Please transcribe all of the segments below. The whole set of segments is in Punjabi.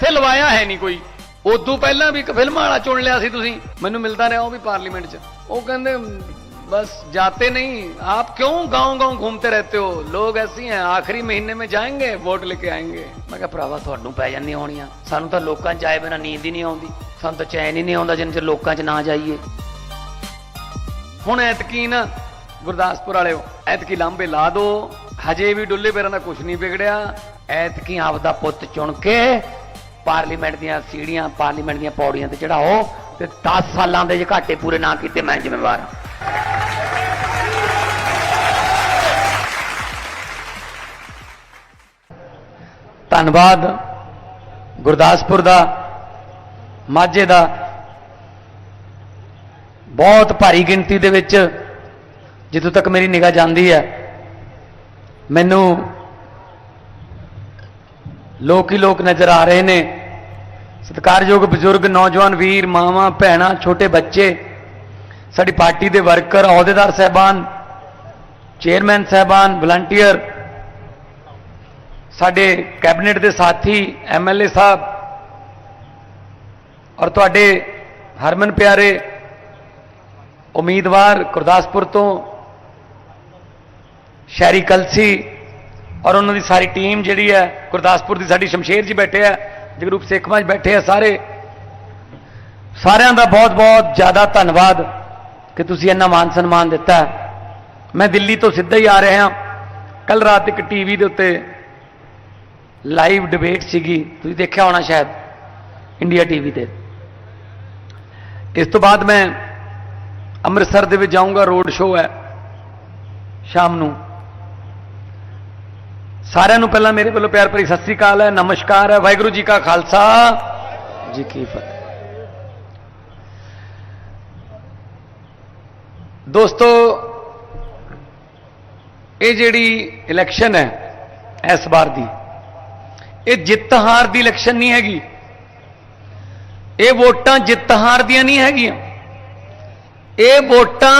ਇੱਥੇ ਲਵਾਇਆ ਹੈ ਨਹੀਂ ਕੋਈ ਉਦੋਂ ਪਹਿਲਾਂ ਵੀ ਇੱਕ ਫਿਲਮ ਵਾਲਾ ਚੁਣ ਲਿਆ ਸੀ ਤੁਸੀਂ ਮੈਨੂੰ ਮਿਲਦਾ ਰਿਹਾ ਉਹ ਵੀ ਪਾਰਲੀਮੈਂਟ 'ਚ ਉਹ ਕਹਿੰਦੇ बस जाते नहीं आप क्यों गांव गांव घूमते रहते हो लोग ऐसे हैं आखिरी महीने में जाएंगे वोट लेके आएंगे ਮੈਂ ਕਿਹਾ ਭਰਾਵਾ ਤੁਹਾਨੂੰ ਪੈ ਜਾਂਦੀਆਂ ਹੋਣੀਆਂ ਸਾਨੂੰ ਤਾਂ ਲੋਕਾਂ 'ਚ ਆਏ ਬਿਨਾ ਨੀਂਦ ਹੀ ਨਹੀਂ ਆਉਂਦੀ ਸਾਨੂੰ ਤਾਂ ਚੈਨ ਹੀ ਨਹੀਂ ਆਉਂਦਾ ਜਿੰਨ ਚਿਰ ਲੋਕਾਂ 'ਚ ਨਾ ਜਾਈਏ ਹੁਣ ਐਤਕੀ ਨਾ ਗੁਰਦਾਸਪੁਰ ਵਾਲਿਓ ਐਤਕੀ ਲਾਂਬੇ ਲਾ ਦੋ ਹਜੇ ਵੀ ਡੁੱਲੇ ਪੈਰਾਂ ਦਾ ਕੁਝ ਨਹੀਂ ਵਿਗੜਿਆ ਐਤਕੀ ਆਪਦਾ ਪੁੱਤ ਚੁਣ ਕੇ ਪਾਰਲੀਮੈਂਟ ਦੀਆਂ ਸੀੜੀਆਂ, ਪਾਰਲੀਮੈਂਟ ਦੀਆਂ ਪੌੜੀਆਂ ਤੇ ਚੜਾਓ ਤੇ 10 ਸਾਲਾਂ ਦੇ ਜੇ ਘਾਟੇ ਪੂਰੇ ਨਾ ਕੀਤੇ, ਮੈਂ ਜ਼ਿੰਮੇਵਾਰ ਹਾਂ। ਧੰਨਵਾਦ। ਗੁਰਦਾਸਪੁਰ ਦਾ, ਮਾਝੇ ਦਾ। ਬਹੁਤ ਭਾਰੀ ਗਿਣਤੀ ਦੇ ਵਿੱਚ ਜਿੱਥੋਂ ਤੱਕ ਮੇਰੀ ਨਿਗਾਹ ਜਾਂਦੀ ਹੈ, ਮੈਨੂੰ ਲੋਕ ਹੀ ਲੋਕ ਨਜ਼ਰ ਆ ਰਹੇ ਨੇ। ਸਤਿਕਾਰਯੋਗ ਬਜ਼ੁਰਗ, ਨੌਜਵਾਨ ਵੀਰ, ਮਾਵਾਂ, ਭੈਣਾਂ, ਛੋਟੇ ਬੱਚੇ, ਸਾਡੀ ਪਾਰਟੀ ਦੇ ਵਰਕਰ, ਅਹੁਦੇਦਾਰ ਸਹਿਬਾਨ, ਚੇਅਰਮੈਨ ਸਹਿਬਾਨ, ਵਲੰਟੀਅਰ, ਸਾਡੇ ਕੈਬਨਿਟ ਦੇ ਸਾਥੀ ਐਮਐਲਏ ਸਾਹਿਬ ਔਰ ਤੁਹਾਡੇ ਹਰਮਨ ਪਿਆਰੇ ਉਮੀਦਵਾਰ ਗੁਰਦਾਸਪੁਰ ਤੋਂ ਸ਼ਹਿਰੀ ਕਲਸੀ ਔਰ ਉਹਨਾਂ ਦੀ ਸਾਰੀ ਟੀਮ ਜਿਹੜੀ ਹੈ, ਗੁਰਦਾਸਪੁਰ ਦੀ ਸਾਡੀ ਸ਼ਮਸ਼ੇਰ ਜੀ ਬੈਠੇ ਆ, ਜਗਰੂਪ ਸੇਖਵਾਂ ਜੀ ਬੈਠੇ ਆ ਸਾਰੇ। ਸਾਰਿਆਂ ਦਾ ਬਹੁਤ ਬਹੁਤ ਜ਼ਿਆਦਾ ਧੰਨਵਾਦ ਕਿ ਤੁਸੀਂ ਇੰਨਾ ਮਾਨ ਸਨਮਾਨ ਦਿੱਤਾ। ਮੈਂ ਦਿੱਲੀ ਤੋਂ ਸਿੱਧਾ ਹੀ ਆ ਰਿਹਾ। ਕੱਲ ਰਾਤ ਇੱਕ ਟੀਵੀ ਦੇ ਉੱਤੇ ਲਾਈਵ ਡਿਬੇਟ ਸੀਗੀ। ਤੁਸੀਂ ਦੇਖਿਆ ਹੋਣਾ ਸ਼ਾਇਦ ਇੰਡੀਆ ਟੀਵੀ ਤੇ। ਇਸ ਤੋਂ ਬਾਅਦ ਮੈਂ ਅੰਮ੍ਰਿਤਸਰ ਦੇ ਵਿੱਚ ਜਾਊਂਗਾ ਰੋਡ ਸ਼ੋਅ ਹੈ, ਸ਼ਾਮ ਨੂੰ। ਸਾਰਿਆਂ ਨੂੰ ਪਹਿਲਾਂ ਮੇਰੇ ਵੱਲੋਂ ਪਿਆਰ ਭਰੀ ਸਤਿ ਸ੍ਰੀ ਅਕਾਲ ਹੈ ਨਮਸਕਾਰ ਹੈ ਵਾਹਿਗੁਰੂ ਜੀ ਕਾ ਖਾਲਸਾ। ਜੀ ਕੀ ਫਤਿਹ। ਦੋਸਤੋ ਇਹ ਜਿਹੜੀ ਇਲੈਕਸ਼ਨ ਹੈ ਇਸ ਵਾਰ ਦੀ ਇਹ ਜਿੱਤ ਹਾਰ ਦੀ ਇਲੈਕਸ਼ਨ ਨਹੀਂ ਹੈਗੀ। ਇਹ ਵੋਟਾਂ ਜਿੱਤ ਹਾਰ ਦੀਆਂ ਨਹੀਂ ਹੈਗੀਆਂ। ਇਹ ਵੋਟਾਂ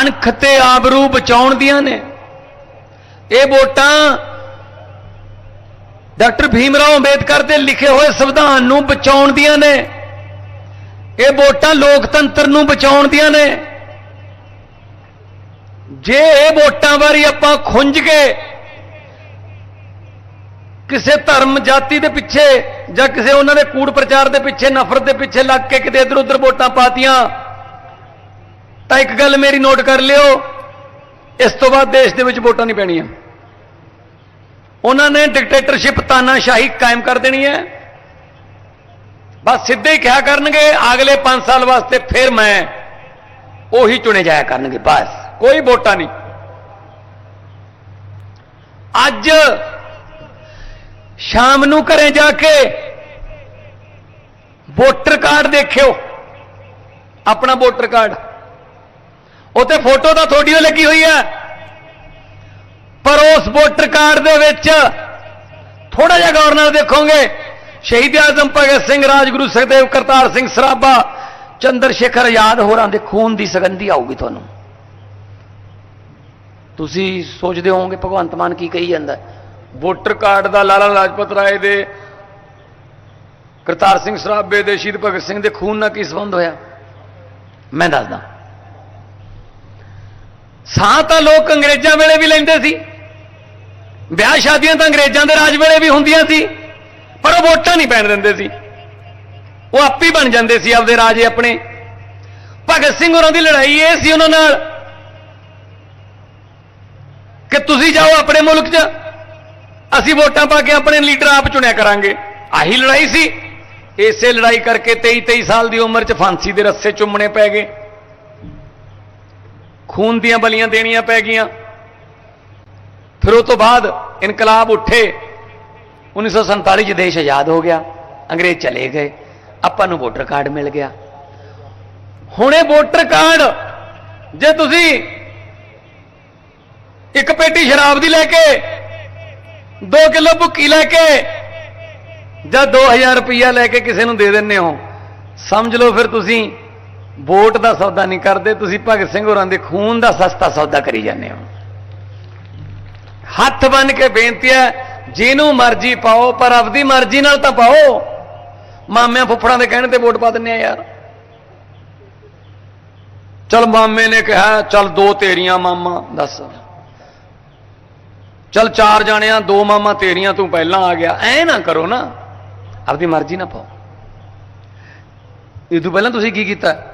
ਅਣਖ ਤੇ ਆਬਰੂ ਬਚਾਉਣ ਦੀਆਂ ਨੇ। ਇਹ ਵੋਟਾਂ ਡਾਕਟਰ ਭੀਮ ਰਾਓ ਅੰਬੇਦਕਰ ਦੇ ਲਿਖੇ ਹੋਏ ਸੰਵਿਧਾਨ ਨੂੰ ਬਚਾਉਣ ਦੀਆਂ ਨੇ। ਇਹ ਵੋਟਾਂ ਲੋਕਤੰਤਰ ਨੂੰ ਬਚਾਉਣ ਦੀਆਂ ਨੇ। ਜੇ ਇਹ ਵੋਟਾਂ ਬਾਰੇ ਆਪਾਂ ਖੁੰਝ ਕੇ ਕਿਸੇ ਧਰਮ ਜਾਤੀ ਦੇ ਪਿੱਛੇ ਜਾਂ ਕਿਸੇ ਉਹਨਾਂ ਦੇ ਕੂੜ ਪ੍ਰਚਾਰ ਦੇ ਪਿੱਛੇ, ਨਫ਼ਰਤ ਦੇ ਪਿੱਛੇ ਲੱਗ ਕੇ ਕਿਤੇ ਇਧਰ ਉਧਰ ਵੋਟਾਂ ਪਾਤੀਆਂ, ਤਾਂ ਇੱਕ ਗੱਲ ਮੇਰੀ ਨੋਟ ਕਰ ਲਿਓ ਇਸ ਤੋਂ ਬਾਅਦ ਦੇਸ਼ ਦੇ ਵਿੱਚ ਵੋਟਾਂ ਨਹੀਂ ਪੈਣੀਆਂ। ਉਹਨਾਂ ਨੇ ਡਿਕਟੇਟਰਸ਼ਿਪ ਤਾਨਾਸ਼ਾਹੀ ਕਾਇਮ ਕਰ ਦੇਣੀ ਹੈ। ਬਸ ਸਿੱਧੇ ਹੀ ਕਿਹਾ ਕਰਨਗੇ, ਅਗਲੇ 5 ਸਾਲ ਵਾਸਤੇ ਫਿਰ ਮੈਂ ਉਹੀ ਚੁਣੇ ਜਾਇਆ ਕਰਨਗੇ, ਬਸ, ਕੋਈ ਵੋਟਾਂ ਨਹੀਂ। ਅੱਜ ਸ਼ਾਮ ਨੂੰ ਘਰੇ ਜਾ ਕੇ ਵੋਟਰ ਕਾਰਡ ਦੇਖਿਓ, ਆਪਣਾ ਵੋਟਰ ਕਾਰਡ। ਉੱਤੇ ਫੋਟੋ ਤਾਂ ਤੁਹਾਡੀ ਲੱਗੀ ਹੋਈ ਹੈ। ਪਰ ਉਸ ਵੋਟਰ ਕਾਰਡ ਦੇ ਵਿੱਚ ਥੋੜਾ ਜਿਹਾ ਗੌਰ ਨਾਲ ਦੇਖੋਗੇ, ਸ਼ਹੀਦ ਆਜ਼ਮ ਭਗਤ ਸਿੰਘ, ਰਾਜਗੁਰੂ ਸੁਖਦੇਵ ਕਰਤਾਰ ਸਿੰਘ ਸਰਾਭਾ, ਚੰਦਰ ਸ਼ੇਖਰ ਆਜ਼ਾਦ ਹੋਰਾਂ ਦੇ ਖੂਨ ਦੀ ਸੁਗੰਧੀ ਆਊਗੀ ਤੁਹਾਨੂੰ। ਤੁਸੀਂ ਸੋਚਦੇ ਹੋਵੋਗੇ ਭਗਵੰਤ ਮਾਨ ਕੀ ਕਹੀ ਜਾਂਦਾ। ਵੋਟਰ ਕਾਰਡ ਦਾ ਲਾਲਾ ਲਾਜਪਤ ਰਾਏ ਦੇ, ਕਰਤਾਰ ਸਿੰਘ ਸਰਾਭੇ ਦੇ, ਸ਼ਹੀਦ ਭਗਤ ਸਿੰਘ ਦੇ ਖੂਨ ਨਾਲ ਕੀ ਸੰਬੰਧ ਹੋਇਆ? ਮੈਂ ਦੱਸਦਾ। ਸਾਹ ਤਾਂ ਲੋਕ ਅੰਗਰੇਜ਼ਾਂ ਵੇਲੇ ਵੀ ਲੈਂਦੇ ਸੀ। ਵਿਆਹ ਸ਼ਾਦੀਆਂ ਤਾਂ ਅੰਗਰੇਜ਼ਾਂ ਦੇ ਰਾਜ ਵੇਲੇ ਵੀ ਹੁੰਦੀਆਂ ਸੀ, ਪਰ ਉਹ ਵੋਟਾਂ ਨਹੀਂ ਪੈਣ ਦਿੰਦੇ ਸੀ। ਉਹ ਆਪੇ ਬਣ ਜਾਂਦੇ ਸੀ ਆਪਦੇ ਰਾਜੇ ਆਪਣੇ। ਭਗਤ ਸਿੰਘ ਹੋਰਾਂ ਦੀ ਲੜਾਈ ਇਹ ਸੀ ਉਹਨਾਂ ਨਾਲ ਕਿ ਤੁਸੀਂ ਜਾਓ ਆਪਣੇ ਮੁਲਕ 'ਚ, ਅਸੀਂ ਵੋਟਾਂ ਪਾ ਕੇ ਆਪਣੇ ਲੀਡਰ ਆਪ ਚੁਣਿਆ ਕਰਾਂਗੇ। ਆਹੀ ਲੜਾਈ ਸੀ। ਇਸੇ ਲੜਾਈ ਕਰਕੇ 23 23 ਸਾਲ ਦੀ ਉਮਰ 'ਚ ਫਾਂਸੀ ਦੇ ਰੱਸੇ ਚੁੰਮਣੇ ਪੈ ਗਏ। ਖੂਨ ਦੀਆਂ ਬਲੀਆਂ ਦੇਣੀਆਂ ਪੈ ਗਈਆਂ। ਫਿਰ ਉਹ ਤੋਂ ਬਾਅਦ ਇਨਕਲਾਬ ਉੱਠੇ। 1947 ਚ ਦੇਸ਼ ਆਜ਼ਾਦ ਹੋ ਗਿਆ। ਅੰਗਰੇਜ਼ ਚਲੇ ਗਏ। ਆਪਾਂ ਨੂੰ ਵੋਟਰ ਕਾਰਡ ਮਿਲ ਗਿਆ। ਹੁਣ ਇਹ ਵੋਟਰ ਕਾਰਡ ਜੇ ਤੁਸੀਂ ਇੱਕ ਪੇਟੀ ਸ਼ਰਾਬ ਦੀ ਲੈ ਕੇ 2 ਕਿਲੋ ਭੁੱਕੀ ਲੈ ਕੇ, ਜਾਂ 2000 ਰੁਪਈਆ ਲੈ ਕੇ ਕਿਸੇ ਨੂੰ ਦੇ ਦਿੰਦੇ ਹੋ, ਸਮਝ ਲਓ ਫਿਰ ਤੁਸੀਂ ਵੋਟ ਦਾ ਸੌਦਾ ਨਹੀਂ ਕਰਦੇ, ਤੁਸੀਂ ਭਗਤ ਸਿੰਘ ਹੋਰਾਂ ਦੇ ਖੂਨ ਦਾ ਸਸਤਾ ਸੌਦਾ ਕਰੀ ਜਾਂਦੇ ਹੋ। ਹੱਥ ਬੰਨ ਕੇ ਬੇਨਤੀ ਹੈ, ਜਿਹਨੂੰ ਮਰਜ਼ੀ ਪਾਓ, ਪਰ ਆਪਦੀ ਮਰਜ਼ੀ ਨਾਲ ਤਾਂ ਪਾਓ। ਮਾਮਿਆਂ ਫੁੱਫੜਾਂ ਦੇ ਕਹਿਣ ਤੇ ਵੋਟ ਪਾ ਦਿੰਨੇ ਆ ਯਾਰ। ਚਲ ਮਾਮੇ ਨੇ ਕਿਹਾ, ਚਲ ਦੋ ਤੇਰੀਆਂ ਮਾਮਾ, ਦੱਸ। ਚਲ ਚਾਰ ਜਾਣਿਆਂ, ਦੋ ਮਾਮਾ ਤੇਰੀਆਂ, ਤੂੰ ਪਹਿਲਾਂ ਆ ਗਿਆ। ਐ ਨਾ ਕਰੋ ਨਾ, ਆਪਦੀ ਮਰਜ਼ੀ ਨਾ ਪਾਓ। ਇਹ ਤੋਂ ਪਹਿਲਾਂ ਤੁਸੀਂ ਕੀ ਕੀਤਾ?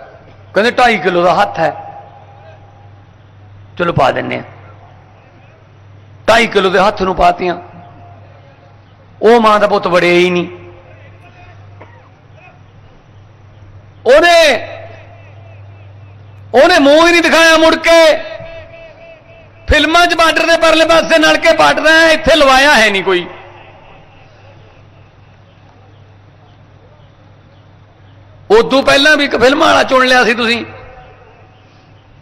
ਕਹਿੰਦੇ 2.5 ਕਿਲੋ ਦਾ ਹੱਥ ਹੈ। ਚਲੋ ਪਾ ਦਿੰਨੇ ਆ। 2.5 ਕਿਲੋ ਦੇ ਹੱਥ ਨੂੰ ਪਾਤੀਆਂ। ਉਹ ਮਾਂ ਦਾ ਪੁੱਤ ਵੜਿਆ ਹੀ ਨਹੀਂ। ਉਹਨੇ ਉਹਨੇ ਮੂੰਹ ਹੀ ਨਹੀਂ ਦਿਖਾਇਆ ਮੁੜ ਕੇ। ਫਿਲਮਾਂ 'ਚ ਬਾਰਡਰ ਦੇ ਪਰਲੇ ਪਾਸੇ ਨਲਕੇ ਪਾਟਦਾ ਇੱਥੇ ਲਵਾਇਆ ਹੈ ਨਹੀਂ ਕੋਈ। ਉਦੋਂ ਪਹਿਲਾਂ ਵੀ ਇੱਕ ਫਿਲਮ ਵਾਲਾ ਚੁਣ ਲਿਆ ਸੀ ਤੁਸੀਂ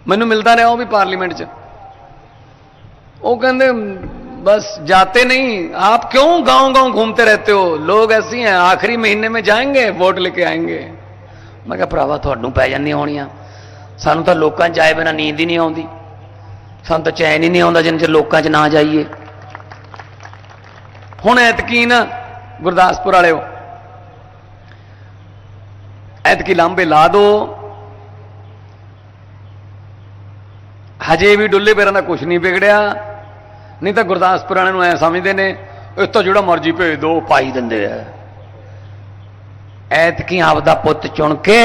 ਮੈਨੂੰ ਮਿਲਦਾ ਰਿਹਾ ਉਹ ਵੀ ਪਾਰਲੀਮੈਂਟ 'ਚ ਉਹ ਕਹਿੰਦੇ बस जाते नहीं आप क्यों गांव गांव घूमते रहते हो लोग ऐसे हैं आखिरी महीने में जाएंगे वोट लेके आएंगे ਮੈਂ ਕਿਹਾ ਭਰਾਵਾ ਤੁਹਾਨੂੰ ਪੈ ਜਾਂਦੀਆਂ ਹੋਣੀਆਂ ਸਾਨੂੰ ਤਾਂ ਲੋਕਾਂ 'ਚ ਆਏ ਬਿਨਾ ਨੀਂਦ ਹੀ ਨਹੀਂ ਆਉਂਦੀ ਸਾਨੂੰ ਤਾਂ ਚੈਨ ਹੀ ਨਹੀਂ ਆਉਂਦਾ ਜਿੰਨ ਚਿਰ ਲੋਕਾਂ 'ਚ ਨਾ ਜਾਈਏ ਹੁਣ ਐਤਕੀ ਨਾ ਗੁਰਦਾਸਪੁਰ ਵਾਲਿਓ ਐਤਕੀ ਲਾਂਬੇ ਲਾ ਦੋ। ਹਜੇ ਵੀ ਡੁੱਲੇ ਪੈਰਾਂ ਦਾ ਕੁਝ ਨਹੀਂ ਵਿਗੜਿਆ। ਨਹੀਂ ਤਾਂ ਗੁਰਦਾਸਪੁਰ ਵਾਲਿਆਂ ਨੂੰ ਐ ਸਮਝਦੇ ਨੇ ਇਹ ਤਾਂ ਜਿਹੜਾ ਮਰਜ਼ੀ ਭੇਜ ਦੋ ਪਾਈ ਦਿੰਦੇ ਆ। ਐਤਕੀ ਆਪਦਾ ਪੁੱਤ ਚੁਣ ਕੇ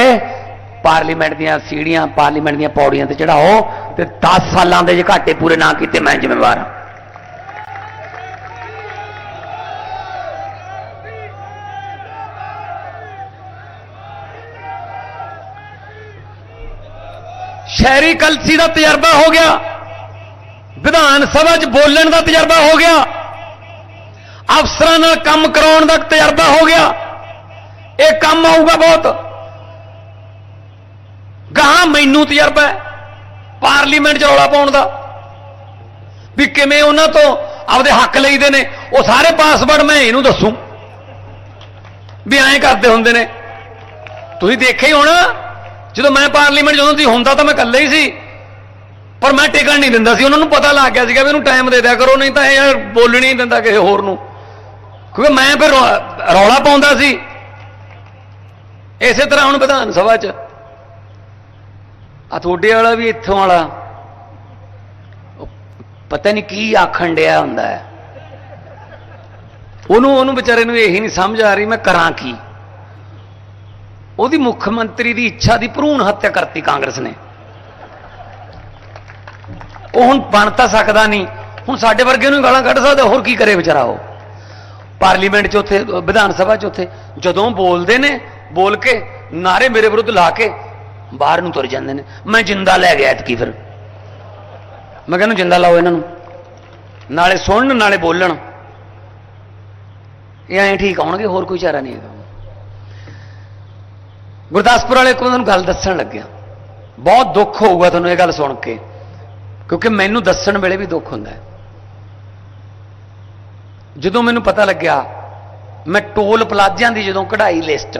ਪਾਰਲੀਮੈਂਟ ਦੀਆਂ ਸੀੜੀਆਂ, ਪਾਰਲੀਮੈਂਟ ਦੀਆਂ ਪੌੜੀਆਂ ਤੇ ਚੜਾਓ ਤੇ 10 ਸਾਲਾਂ ਦੇ ਜੇ ਘਾਟੇ ਪੂਰੇ ਨਾ ਕੀਤੇ, ਮੈਂ ਜ਼ਿੰਮੇਵਾਰ ਹਾਂ। ਸ਼ਹਿਰੀ ਕਲਸੀ ਦਾ ਤਜਰਬਾ ਹੋ ਗਿਆ। ਵਿਧਾਨ ਸਭਾ 'ਚ ਬੋਲਣ ਦਾ ਤਜਰਬਾ ਹੋ ਗਿਆ। ਅਫਸਰਾਂ ਨਾਲ ਕੰਮ ਕਰਾਉਣ ਦਾ ਤਜਰਬਾ ਹੋ ਗਿਆ। ਇਹ ਕੰਮ ਆਊਗਾ ਬਹੁਤ। ਗਾਂ ਮੈਨੂੰ ਤਜਰਬਾ ਹੈ ਪਾਰਲੀਮੈਂਟ 'ਚ ਰੌਲਾ ਪਾਉਣ ਦਾ। ਵੀ ਕਿਵੇਂ ਉਹਨਾਂ ਤੋਂ ਆਪਦੇ ਹੱਕ ਲਈਦੇ ਨੇ। ਉਹ ਸਾਰੇ ਪਾਸਵਰਡ ਮੈਂ ਇਹਨੂੰ ਦੱਸੂ। ਵੀ ਐਂ ਕਰਦੇ ਹੁੰਦੇ ਨੇ। ਤੁਸੀਂ ਦੇਖਿਆ ਹੀ ਹੋਣਾ। ਜਦੋਂ ਮੈਂ ਪਾਰਲੀਮੈਂਟ ਜਦੋਂ ਦੀ ਹੁੰਦਾ ਤਾਂ ਮੈਂ ਇਕੱਲੇ ਹੀ ਸੀ। ਪਰ ਮੈਂ ਟਿਕਣ ਨਹੀਂ ਦਿੰਦਾ ਸੀ। ਉਹਨਾਂ ਨੂੰ ਪਤਾ ਲੱਗ ਗਿਆ ਸੀਗਾ ਵੀ ਇਹਨੂੰ ਟਾਈਮ ਦੇ ਦਿਆ ਕਰੋ, ਨਹੀਂ ਤਾਂ ਇਹ ਯਾਰ ਬੋਲਣੀ ਨਹੀਂ ਦਿੰਦਾ ਕਿਸੇ ਹੋਰ ਨੂੰ। ਕਿਉਂਕਿ ਮੈਂ ਫਿਰ ਰੌਲਾ ਪਾਉਂਦਾ ਸੀ। ਇਸੇ ਤਰ੍ਹਾਂ ਹੁਣ ਵਿਧਾਨ ਸਭਾ 'ਚ। ਆ ਤੁਹਾਡੇ ਵਾਲਾ ਵੀ ਇੱਥੋਂ ਵਾਲਾ। ਪਤਾ ਨਹੀਂ ਕੀ ਆਖਣ ਡਿਆ ਹੁੰਦਾ ਹੈ। ਉਹਨੂੰ ਉਹਨੂੰ ਵਿਚਾਰੇ ਨੂੰ ਇਹੀ ਨਹੀਂ ਸਮਝ ਆ ਰਹੀ, ਮੈਂ ਕਰਾਂ ਕੀ? ਉਹਦੀ ਮੁੱਖ ਮੰਤਰੀ ਦੀ ਇੱਛਾ ਦੀ ਭਰੂਣ ਹੱਤਿਆ ਕਰਤੀ ਕਾਂਗਰਸ ਨੇ। ਉਹ ਹੁਣ ਬਣ ਤਾਂ ਸਕਦਾ ਨਹੀਂ। ਹੁਣ ਸਾਡੇ ਵਰਗੇ ਨੂੰ ਗਾਲਾਂ ਕੱਢ ਸਕਦਾ, ਹੋਰ ਕੀ ਕਰੇ ਵਿਚਾਰਾ ਉਹ? ਪਾਰਲੀਮੈਂਟ 'ਚ ਉੱਥੇ, ਵਿਧਾਨ ਸਭਾ 'ਚ ਉੱਥੇ ਜਦੋਂ ਬੋਲਦੇ ਨੇ, ਬੋਲ ਕੇ ਨਾਰੇ ਮੇਰੇ ਵਿਰੁੱਧ ਲਾ ਕੇ ਬਾਹਰ ਨੂੰ ਤੁਰ ਜਾਂਦੇ ਨੇ। ਮੈਂ ਜਿੰਦਾ ਲੈ ਗਿਆ ਇਤਕੀ ਫਿਰ। ਮੈਂ ਕਹਿੰਦਾ ਜਿੰਦਾ ਲਾਓ ਇਹਨਾਂ ਨੂੰ। ਨਾਲੇ ਸੁਣਨ, ਨਾਲੇ ਬੋਲਣ। ਇਹ ਐਂ ਠੀਕ ਆਉਣਗੇ, ਹੋਰ ਕੋਈ ਚਾਰਾ ਨਹੀਂ ਹੈਗਾ। ਗੁਰਦਾਸਪੁਰ ਵਾਲੇ ਕੋਲ ਤੁਹਾਨੂੰ ਗੱਲ ਦੱਸਣ ਲੱਗਿਆ ਬਹੁਤ ਦੁੱਖ ਹੋਊਗਾ ਤੁਹਾਨੂੰ ਇਹ ਗੱਲ ਸੁਣ ਕੇ, ਕਿਉਂਕਿ ਮੈਨੂੰ ਦੱਸਣ ਵੇਲੇ ਵੀ ਦੁੱਖ ਹੁੰਦਾ ਜਦੋਂ ਮੈਨੂੰ ਪਤਾ ਲੱਗਿਆ, ਮੈਂ ਟੋਲ ਪਲਾਜ਼ਿਆਂ ਦੀ ਜਦੋਂ ਕਢਾਈ ਲਿਸਟ,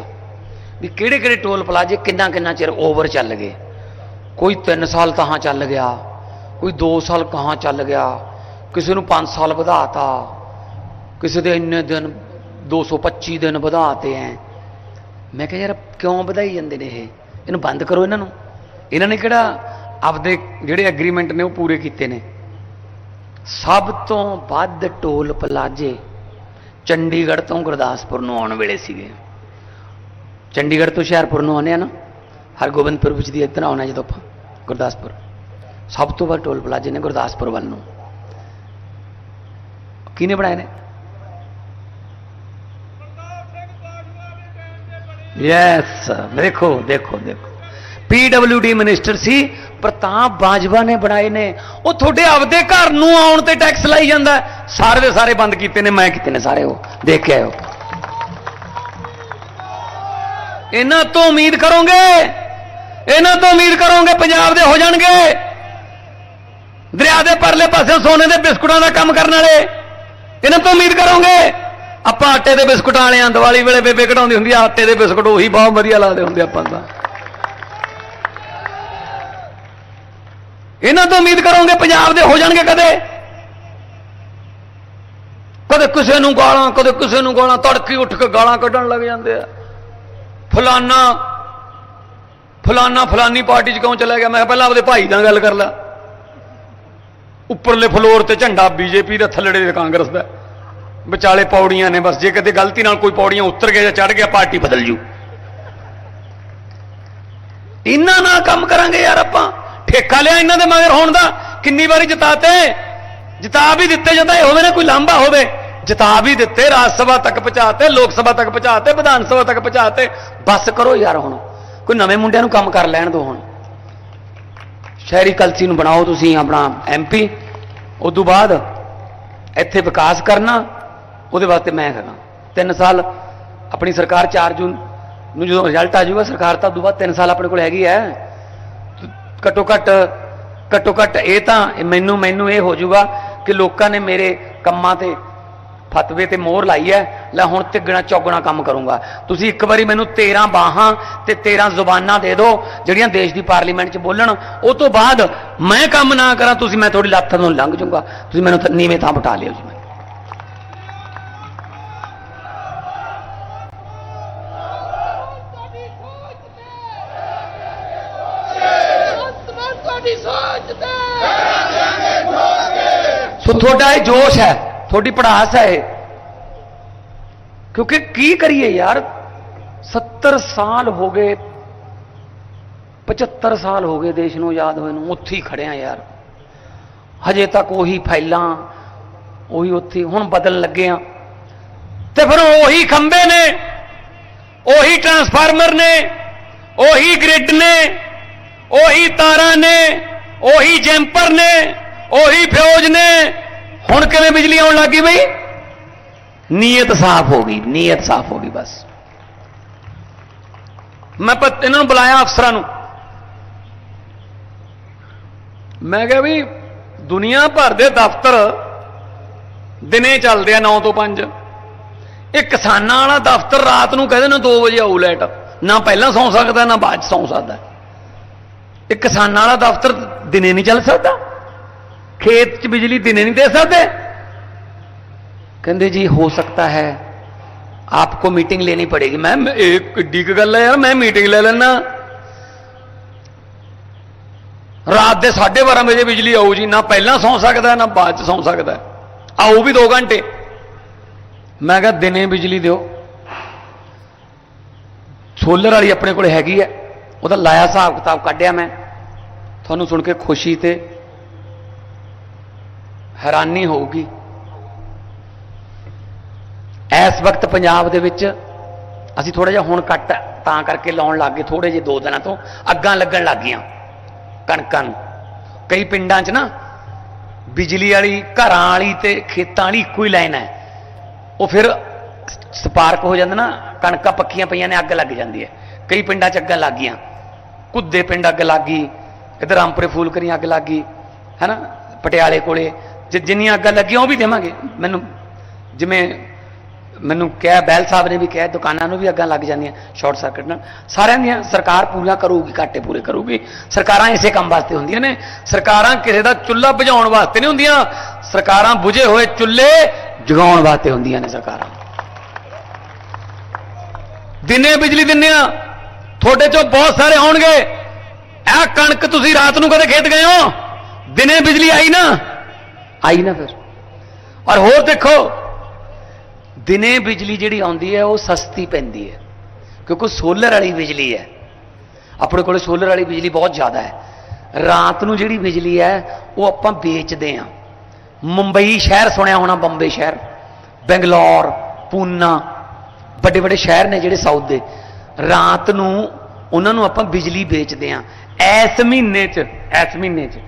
ਵੀ ਕਿਹੜੇ ਕਿਹੜੇ ਟੋਲ ਪਲਾਜ਼ੇ ਕਿੰਨਾ ਕਿੰਨਾ ਚਿਰ ਓਵਰ ਚੱਲ ਗਏ। ਕੋਈ 3 ਸਾਲ ਕਹਾਂ ਚੱਲ ਗਿਆ, ਕੋਈ 2 ਸਾਲ ਕਹਾਂ ਚੱਲ ਗਿਆ, ਕਿਸੇ ਨੂੰ 5 ਸਾਲ ਵਧਾਤਾ, ਕਿਸੇ ਦੇ ਇੰਨੇ ਦਿਨ 225 ਦਿਨ ਵਧਾਤੇ ਐ। ਮੈਂ ਕਿਹਾ ਯਾਰ ਕਿਉਂ ਵਧਾਈ ਜਾਂਦੇ ਨੇ ਇਹ? ਇਹਨੂੰ ਬੰਦ ਕਰੋ ਇਹਨਾਂ ਨੂੰ। ਇਹਨਾਂ ਨੇ ਕਿਹੜਾ ਆਪਦੇ ਜਿਹੜੇ ਐਗਰੀਮੈਂਟ ਨੇ ਉਹ ਪੂਰੇ ਕੀਤੇ ਨੇ। ਸਭ ਤੋਂ ਵੱਧ ਟੋਲ ਪਲਾਜੇ ਚੰਡੀਗੜ੍ਹ ਤੋਂ ਗੁਰਦਾਸਪੁਰ ਨੂੰ ਆਉਣ ਵੇਲੇ ਸੀਗੇ। ਚੰਡੀਗੜ੍ਹ ਤੋਂ ਹੁਸ਼ਿਆਰਪੁਰ ਨੂੰ ਆਉਂਦੇ ਆ ਨਾ, ਹਰਗੋਬਿੰਦਪੁਰ ਵਿੱਚ ਦੀ ਇੱਧਰ ਆਉਣਾ ਜਦੋਂ ਆਪਾਂ, ਗੁਰਦਾਸਪੁਰ। ਸਭ ਤੋਂ ਵੱਧ ਟੋਲ ਪਲਾਜੇ ਨੇ ਗੁਰਦਾਸਪੁਰ ਵੱਲ ਨੂੰ। ਕਿਹਨੇ ਬਣਾਏ ਨੇ? ਯੈਸ ਦੇਖੋ ਦੇਖੋ ਦੇਖੋ। ਪੀਡਬਲਯੂਡੀ ਮਿਨਿਸਟਰ ਸੀ, ਪ੍ਰਤਾਪ ਬਾਜਵਾ ਨੇ ਬਣਾਏ ਨੇ। ਉਹ ਤੁਹਾਡੇ ਆਪਦੇ ਘਰ ਨੂੰ ਆਉਣ ਤੇ ਟੈਕਸ ਲਾਈ ਜਾਂਦਾ ਸਾਰੇ ਦੇ ਸਾਰੇ ਬੰਦ ਕੀਤੇ ਨੇ, ਮੈਂ ਕੀਤੇ ਨੇ ਸਾਰੇ ਉਹ। ਦੇਖ ਕੇ ਆਇਓ ਇਹਨਾਂ ਤੋਂ ਉਮੀਦ ਕਰੋਗੇ? ਇਹਨਾਂ ਤੋਂ ਉਮੀਦ ਕਰੋਗੇ ਪੰਜਾਬ ਦੇ ਹੋ ਜਾਣਗੇ? ਦਰਿਆ ਦੇ ਪਰਲੇ ਪਾਸੇ ਸੋਨੇ ਦੇ ਬਿਸਕੁਟਾਂ ਦਾ ਕੰਮ ਕਰਨ ਵਾਲੇ, ਇਹਨਾਂ ਤੋਂ ਉਮੀਦ ਕਰੋਗੇ? ਆਪਾਂ ਆਟੇ ਦੇ ਬਿਸਕੁਟਾਂ ਵਾਲੇ ਆਂ, ਦੀਵਾਲੀ ਵੇਲੇ ਬੇਬੇ ਕਢਾਉਂਦੀ ਹੁੰਦੀ ਆ, ਆਟੇ ਦੇ ਬਿਸਕੁਟ ਉਹੀ ਬਹੁਤ ਵਧੀਆ ਲੱਗਦੇ ਹੁੰਦੇ ਆਪਾਂ ਦਾ ਇਹਨਾਂ ਤੋਂ ਉਮੀਦ ਕਰੋਗੇ ਪੰਜਾਬ ਦੇ ਹੋ ਜਾਣਗੇ ਕਦੇ। ਕਦੇ ਕਿਸੇ ਨੂੰ ਗਾਲਾਂ, ਕਦੇ ਕਿਸੇ ਨੂੰ ਗਾਲਾਂ, ਤੜਕੀ ਉੱਠ ਕੇ ਗਾਲਾਂ ਕੱਢਣ ਲੱਗ ਜਾਂਦੇ ਆ। ਫਲਾਨਾ ਫਲਾਨਾ ਫਲਾਨੀ ਪਾਰਟੀ 'ਚ ਕਿਉਂ ਚਲਾ ਗਿਆ? ਮੈਂ ਪਹਿਲਾਂ ਆਪਦੇ ਭਾਈ ਨਾਲ ਗੱਲ ਕਰ ਲਾ। ਉੱਪਰਲੇ ਫਲੋਰ ਤੇ ਝੰਡਾ ਬੀਜੇਪੀ ਦਾ ਥੱਲੜੇ ਕਾਂਗਰਸ ਦਾ। ਵਿਚਾਲੇ ਪੌੜੀਆਂ ਨੇ ਬਸ, ਜੇ ਕਦੇ ਗਲਤੀ ਨਾਲ ਕੋਈ ਪੌੜੀਆਂ ਉਤਰ ਗਿਆ ਜਾਂ ਚੜ ਗਿਆ, ਪਾਰਟੀ ਬਦਲ ਜੂ। ਇਹਨਾਂ ਨਾਲ ਕੰਮ ਕਰਾਂਗੇ ਯਾਰ ਆਪਾਂ। ਠੇਕਾ ਲਿਆ ਇਹਨਾਂ ਦੇ ਮਗਰ ਹੋਣ ਦਾ, ਕਿੰਨੀ ਵਾਰੀ ਜਿਤਾਤੇ? ਜਿਤਾ ਵੀ ਦਿੱਤੇ ਜਾਂਦਾ ਇਹ ਹੋਵੇ ਨਾ, ਕੋਈ ਲਾਂਭਾ ਹੋਵੇ। ਜਿਤਾ ਵੀ ਦਿੱਤੇ, ਰਾਜ ਸਭਾ ਤੱਕ ਪਹੁੰਚਾਤੇ, ਲੋਕ ਸਭਾ ਤੱਕ ਪਹੁੰਚਾਤੇ, ਵਿਧਾਨ ਸਭਾ ਤੱਕ ਪਹੁੰਚਾਤੇ। ਬਸ ਕਰੋ ਯਾਰ ਹੁਣ। ਕੋਈ ਨਵੇਂ ਮੁੰਡਿਆਂ ਨੂੰ ਕੰਮ ਕਰ ਲੈਣ ਦਿਓ ਹੁਣ। ਸ਼ਹਿਰੀ ਕਲਸੀ ਨੂੰ ਬਣਾਓ ਤੁਸੀਂ ਆਪਣਾ ਐਮਪੀ ਉਸ ਤੋਂ ਬਾਅਦ ਇੱਥੇ ਵਿਕਾਸ ਕਰਨਾ। ਉਹਦੇ ਵਾਸਤੇ ਮੈਂ ਹੈਗਾ। 3 ਸਾਲ ਆਪਣੀ ਸਰਕਾਰ 4 ਜੂਨ ਨੂੰ ਜਦੋਂ ਰਿਜ਼ਲਟ ਆ ਜਾਊਗਾ, ਸਰਕਾਰ ਤਾਂ ਉਸ ਤੋਂ ਬਾਅਦ 3 ਸਾਲ ਆਪਣੇ ਕੋਲ ਹੈਗੀ ਹੈ। ਘੱਟੋ ਘੱਟ ਘੱਟੋ ਘੱਟ ਇਹ ਤਾਂ ਮੈਨੂੰ ਮੈਨੂੰ ਇਹ ਹੋ ਜਾਊਗਾ ਕਿ ਲੋਕਾਂ ਨੇ ਮੇਰੇ ਕੰਮਾਂ ਤੇ ਫਤਵੇ ਤੇ ਮੋਹਰ ਲਾਈ ਹੈ। ਲੈ ਹੁਣ ਤਿੱਗਣਾ ਚੌਗਣਾ ਕੰਮ ਕਰੂੰਗਾ। ਤੁਸੀਂ ਇੱਕ ਵਾਰੀ ਮੈਨੂੰ 13 ਬਾਹਾਂ ਤੇ 13 ਜ਼ੁਬਾਨਾਂ ਦੇ ਦਿਓ, ਜਿਹੜੀਆਂ ਦੇਸ਼ ਦੀ ਪਾਰਲੀਮੈਂਟ 'ਚ ਬੋਲਣ। ਉਹ ਤੋਂ ਬਾਅਦ ਮੈਂ ਕੰਮ ਨਾ ਕਰਾਂ, ਤੁਸੀਂ ਮੈਂ ਤੁਹਾਡੀ ਲੱਤ ਤੋਂ ਲੰਘ ਜਾਊਂਗਾ। ਤੁਸੀਂ ਮੈਨੂੰ ਨੀਵੇਂ ਥਾਂ ਬਿਠਾ ਲਿਓ ਜੀ ਮੈਂ ਤੁਹਾਡੀ ਸੋਚ ਤੇ ਅੰਤਮਨ ਤੁਹਾਡੀ ਸੋਚ ਤੇ ਸੋ ਤੁਹਾਡਾ ਇਹ ਜੋਸ਼ ਹੈ, ਤੁਹਾਡੀ ਪੜਾਸ ਹੈ ਇਹ। ਕਿਉਂਕਿ ਕੀ ਕਰੀਏ ਯਾਰ? 70 ਸਾਲ ਹੋ ਗਏ 75 ਸਾਲ ਹੋ ਗਏ ਦੇਸ਼ ਨੂੰ ਆਜ਼ਾਦ ਹੋਏ ਨੂੰ, ਉੱਥੇ ਹੀ ਖੜਿਆ ਯਾਰ। ਹਜੇ ਤੱਕ ਉਹੀ ਫਾਈਲਾਂ, ਉਹੀ ਉੱਥੇ ਹੁਣ ਬਦਲਣ ਲੱਗੇ ਆ ਤੇ ਫਿਰ ਉਹੀ ਖੰਬੇ ਨੇ, ਉਹੀ ਟਰਾਂਸਫਾਰਮਰ ਨੇ, ਉਹੀ ਗ੍ਰਿਡ ਨੇ, ਉਹੀ ਤਾਰਾਂ ਨੇ, ਉਹੀ ਜੈਂਪਰ ਨੇ ਉਹੀ ਫਿਓਜ ਨੇ। ਹੁਣ ਕਿਵੇਂ ਬਿਜਲੀ ਆਉਣ ਲੱਗੀ ਬਈ? ਨੀਅਤ ਸਾਫ਼ ਹੋ ਗਈ, ਨੀਅਤ ਸਾਫ਼ ਹੋ ਗਈ ਬਸ। ਮੈਂ ਪ ਇਹਨਾਂ ਨੂੰ ਬੁਲਾਇਆ ਅਫਸਰਾਂ ਨੂੰ। ਮੈਂ ਕਿਹਾ ਵੀ ਦੁਨੀਆ ਭਰ ਦੇ ਦਫ਼ਤਰ ਦਿਨੇ ਚੱਲਦੇ ਆ 9 ਤੋਂ 5 ਇਹ ਕਿਸਾਨਾਂ ਵਾਲਾ ਦਫ਼ਤਰ ਰਾਤ ਨੂੰ ਕਹਿੰਦੇ ਨੇ 2 ਵਜੇ ਆਊ ਲੈਟ ਨਾ ਪਹਿਲਾਂ ਸੌਂ ਸਕਦਾ, ਨਾ ਬਾਅਦ ਚ ਸੌਂ ਸਕਦਾ। ਇਹ ਕਿਸਾਨਾਂ ਵਾਲਾ ਦਫ਼ਤਰ ਦਿਨੇ ਨਹੀਂ ਚੱਲ ਸਕਦਾ? ਖੇਤ 'ਚ ਬਿਜਲੀ ਦਿਨੇ ਨਹੀਂ ਦੇ ਸਕਦੇ? ਕਹਿੰਦੇ ਜੀ ਹੋ ਸਕਦਾ ਹੈ। आपको मीटिंग लेनी पड़ेगी मैम एक किड्डी ਗੱਲ ਹੈ ਯਾਰ ਮੈਂ ਮੀਟਿੰਗ ਲੈ ले ਰਾਤ ਦੇ 12:30 ਵਜੇ ਬਿਜਲੀ ਆਊ ਜੀ ਨਾ ਪਹਿਲਾਂ ਸੌਂ ਸਕਦਾ ਨਾ ਬਾਅਦ ਚ ਸੌਂ ਸਕਦਾ। ਆਊ ਵੀ 2 ਘੰਟੇ। ਮੈਂ ਕਿਹਾ ਦਿਨੇ ਬਿਜਲੀ ਦਿਓ। ਸੋਲਰ ਵਾਲੀ ਆਪਣੇ ਕੋਲ ਹੈਗੀ ਹੈ। ਉਹਦਾ ਲਾਇਆ ਹਿਸਾਬ ਕਿਤਾਬ ਕੱਢਿਆ ਮੈਂ। ਤੁਹਾਨੂੰ ਸੁਣ ਕੇ ਖੁਸ਼ੀ ਤੇ ਹੈਰਾਨੀ ਹੋਊਗੀ। ਇਸ ਵਕਤ ਪੰਜਾਬ ਦੇ ਵਿੱਚ ਅਸੀਂ ਥੋੜਾ ਜਿਹਾ ਹੁਣ ਕੱਟ ਤਾਂ ਕਰਕੇ ਲਾਉਣ ਲੱਗ ਗਏ ਥੋੜੇ ਜਿਹੇ ਦੋ ਦਿਨਾਂ ਤੋਂ ਅੱਗਾਂ ਲੱਗਣ ਲੱਗ ਗਈਆਂ ਕਣਕਾਂ ਨੂੰ। ਕਈ ਪਿੰਡਾਂ 'ਚ ਨਾ ਬਿਜਲੀ ਵਾਲੀ, ਘਰਾਂ ਵਾਲੀ ਤੇ ਖੇਤਾਂ ਵਾਲੀ ਇੱਕੋ ਹੀ ਲਾਈਨ ਹੈ। ਉਹ ਫਿਰ ਸਪਾਰਕ ਹੋ ਜਾਂਦਾ ਨਾ, ਕਣਕਾਂ ਪੱਕੀਆਂ ਪਈਆਂ ਨੇ, ਅੱਗ ਲੱਗ ਜਾਂਦੀ ਹੈ। ਕਈ ਪਿੰਡਾਂ 'ਚ ਅੱਗਾਂ ਲੱਗ ਗਈਆਂ। ਕੁੱਦੇ ਪਿੰਡ ਅੱਗ ਲੱਗ ਗਈ, ਇਧਰ ਰਾਮਪੁਰੇ ਫੂਲਕਰੀ ਅੱਗ ਲੱਗ ਗਈ ਹੈਨਾ ਪਟਿਆਲੇ ਕੋਲੇ ਜਿ- ਜਿੰਨੀਆਂ ਅੱਗਾਂ ਲੱਗੀਆਂ ਉਹ ਵੀ ਦੇਵਾਂਗੇ। ਮੈਨੂੰ, ਜਿਵੇਂ ਮੈਨੂੰ ਕਿਹਾ, ਬੈਲ ਸਾਹਿਬ ਨੇ ਵੀ ਕਿਹਾ, ਦੁਕਾਨਾਂ ਨੂੰ ਵੀ ਅੱਗਾਂ ਲੱਗ ਜਾਂਦੀਆਂ, ਸ਼ਾਰਟ ਸਰਕਟ ਨਾਲ। ਸਾਰਿਆਂ ਦੀਆਂ ਸਰਕਾਰ ਪੂਰੀਆਂ ਕਰੂਗੀ, ਘਾਟੇ ਪੂਰੇ ਕਰੂਗੀ। ਸਰਕਾਰਾਂ ਇਸੇ ਕੰਮ ਵਾਸਤੇ ਹੁੰਦੀਆਂ ਨੇ। ਸਰਕਾਰਾਂ ਕਿਸੇ ਦਾ ਚੁੱਲ੍ਹਾ ਬੁਝਾਉਣ ਵਾਸਤੇ ਨਹੀਂ ਹੁੰਦੀਆਂ। ਸਰਕਾਰਾਂ ਬੁਝੇ ਹੋਏ ਚੁੱਲ੍ਹੇ ਜਗਾਉਣ ਵਾਸਤੇ ਹੁੰਦੀਆਂ ਨੇ ਸਰਕਾਰਾਂ। ਦਿਨੇ ਬਿਜਲੀ ਦਿੰਨੇ ਆ। ਤੁਹਾਡੇ ਚੋਂ ਬਹੁਤ ਸਾਰੇ ਆਉਣਗੇ। ਇਹ ਕਣਕ ਤੁਸੀਂ ਰਾਤ ਨੂੰ ਕਦੇ ਖੇਤ ਗਏ ਹੋ? ਦਿਨੇ ਬਿਜਲੀ ਆਈ ਨਾ। ਆਈ ਨਾ ਫਿਰ। ਔਰ ਹੋਰ ਦੇਖੋ, ਦਿਨੇ ਬਿਜਲੀ ਜਿਹੜੀ ਆਉਂਦੀ ਹੈ, ਉਹ ਸਸਤੀ ਪੈਂਦੀ ਹੈ। ਕਿਉਂਕਿ ਸੋਲਰ ਵਾਲੀ ਬਿਜਲੀ ਹੈ। ਆਪਣੇ ਕੋਲ ਸੋਲਰ ਵਾਲੀ ਬਿਜਲੀ ਬਹੁਤ ਜ਼ਿਆਦਾ ਹੈ। ਰਾਤ ਨੂੰ ਜਿਹੜੀ ਬਿਜਲੀ ਹੈ, ਉਹ ਆਪਾਂ ਵੇਚਦੇ ਆ ਮੁੰਬਈ ਸ਼ਹਿਰ ਸੁਣਿਆ ਹੋਣਾ, ਬੰਬੇ ਸ਼ਹਿਰ। ਬੰਗਲੌਰ, ਪੂਨਾ, ਵੱਡੇ ਵੱਡੇ ਸ਼ਹਿਰ ਨੇ ਜਿਹੜੇ ਸਾਊਥ ਦੇ। ਰਾਤ ਨੂੰ ਉਹਨਾਂ ਨੂੰ ਆਪਾਂ ਬਿਜਲੀ ਵੇਚਦੇ ਆ ਐਸ ਮਹੀਨੇ 'ਚ ਐਸ ਮਹੀਨੇ 'ਚ।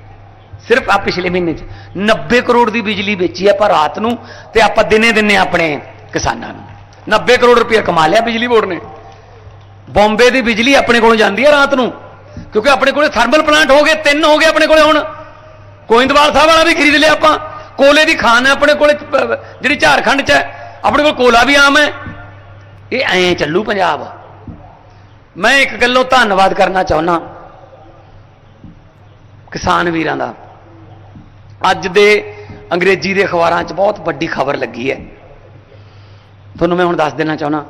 ਸਿਰਫ ਆ ਪਿਛਲੇ ਮਹੀਨੇ 'ਚ। 90 ਕਰੋੜ ਦੀ ਬਿਜਲੀ ਵੇਚੀ ਆਪਾਂ ਰਾਤ ਨੂੰ ਤੇ ਆਪਾਂ ਦਿਨੇ ਦਿਨੇ ਆਪਣੇ ਕਿਸਾਨਾਂ ਨੂੰ। 90 ਕਰੋੜ ਰੁਪਏ ਕਮਾ ਲਿਆ ਬਿਜਲੀ ਬੋਰਡ ਨੇ। ਬੰਬੇ ਦੀ ਬਿਜਲੀ ਆਪਣੇ ਕੋਲੋਂ ਜਾਂਦੀ ਹੈ ਰਾਤ ਨੂੰ। ਕਿਉਂਕਿ ਆਪਣੇ ਕੋਲੇ ਥਰਮਲ ਪਲਾਂਟ ਹੋ ਗਏ, ਤਿੰਨ ਹੋ ਗਏ ਆਪਣੇ ਕੋਲੇ ਹੁਣ। ਗੋਇੰਦਵਾਲ ਸਾਹਿਬ ਵਾਲਾ ਵੀ ਖਰੀਦ ਲਿਆ ਆਪਾਂ। ਕੋਲੇ ਦੀ ਖਾਨ ਹੈ ਆਪਣੇ ਕੋਲੇ ਜਿਹੜੀ ਝਾਰਖੰਡ 'ਚ ਹੈ, ਆਪਣੇ ਕੋਲ ਕੋਲਾ ਵੀ ਆਮ ਹੈ। ਇਹ ਐਂ ਚੱਲੂ ਪੰਜਾਬ। ਮੈਂ ਇੱਕ ਗੱਲੋਂ ਧੰਨਵਾਦ ਕਰਨਾ ਚਾਹੁੰਦਾ ਕਿਸਾਨ ਵੀਰਾਂ ਦਾ। ਅੱਜ ਦੇ ਅੰਗਰੇਜ਼ੀ ਦੇ ਅਖਬਾਰਾਂ 'ਚ ਬਹੁਤ ਵੱਡੀ ਖਬਰ ਲੱਗੀ ਹੈ। ਤੁਹਾਨੂੰ ਮੈਂ ਹੁਣ ਦੱਸ ਦੇਣਾ ਚਾਹਣਾ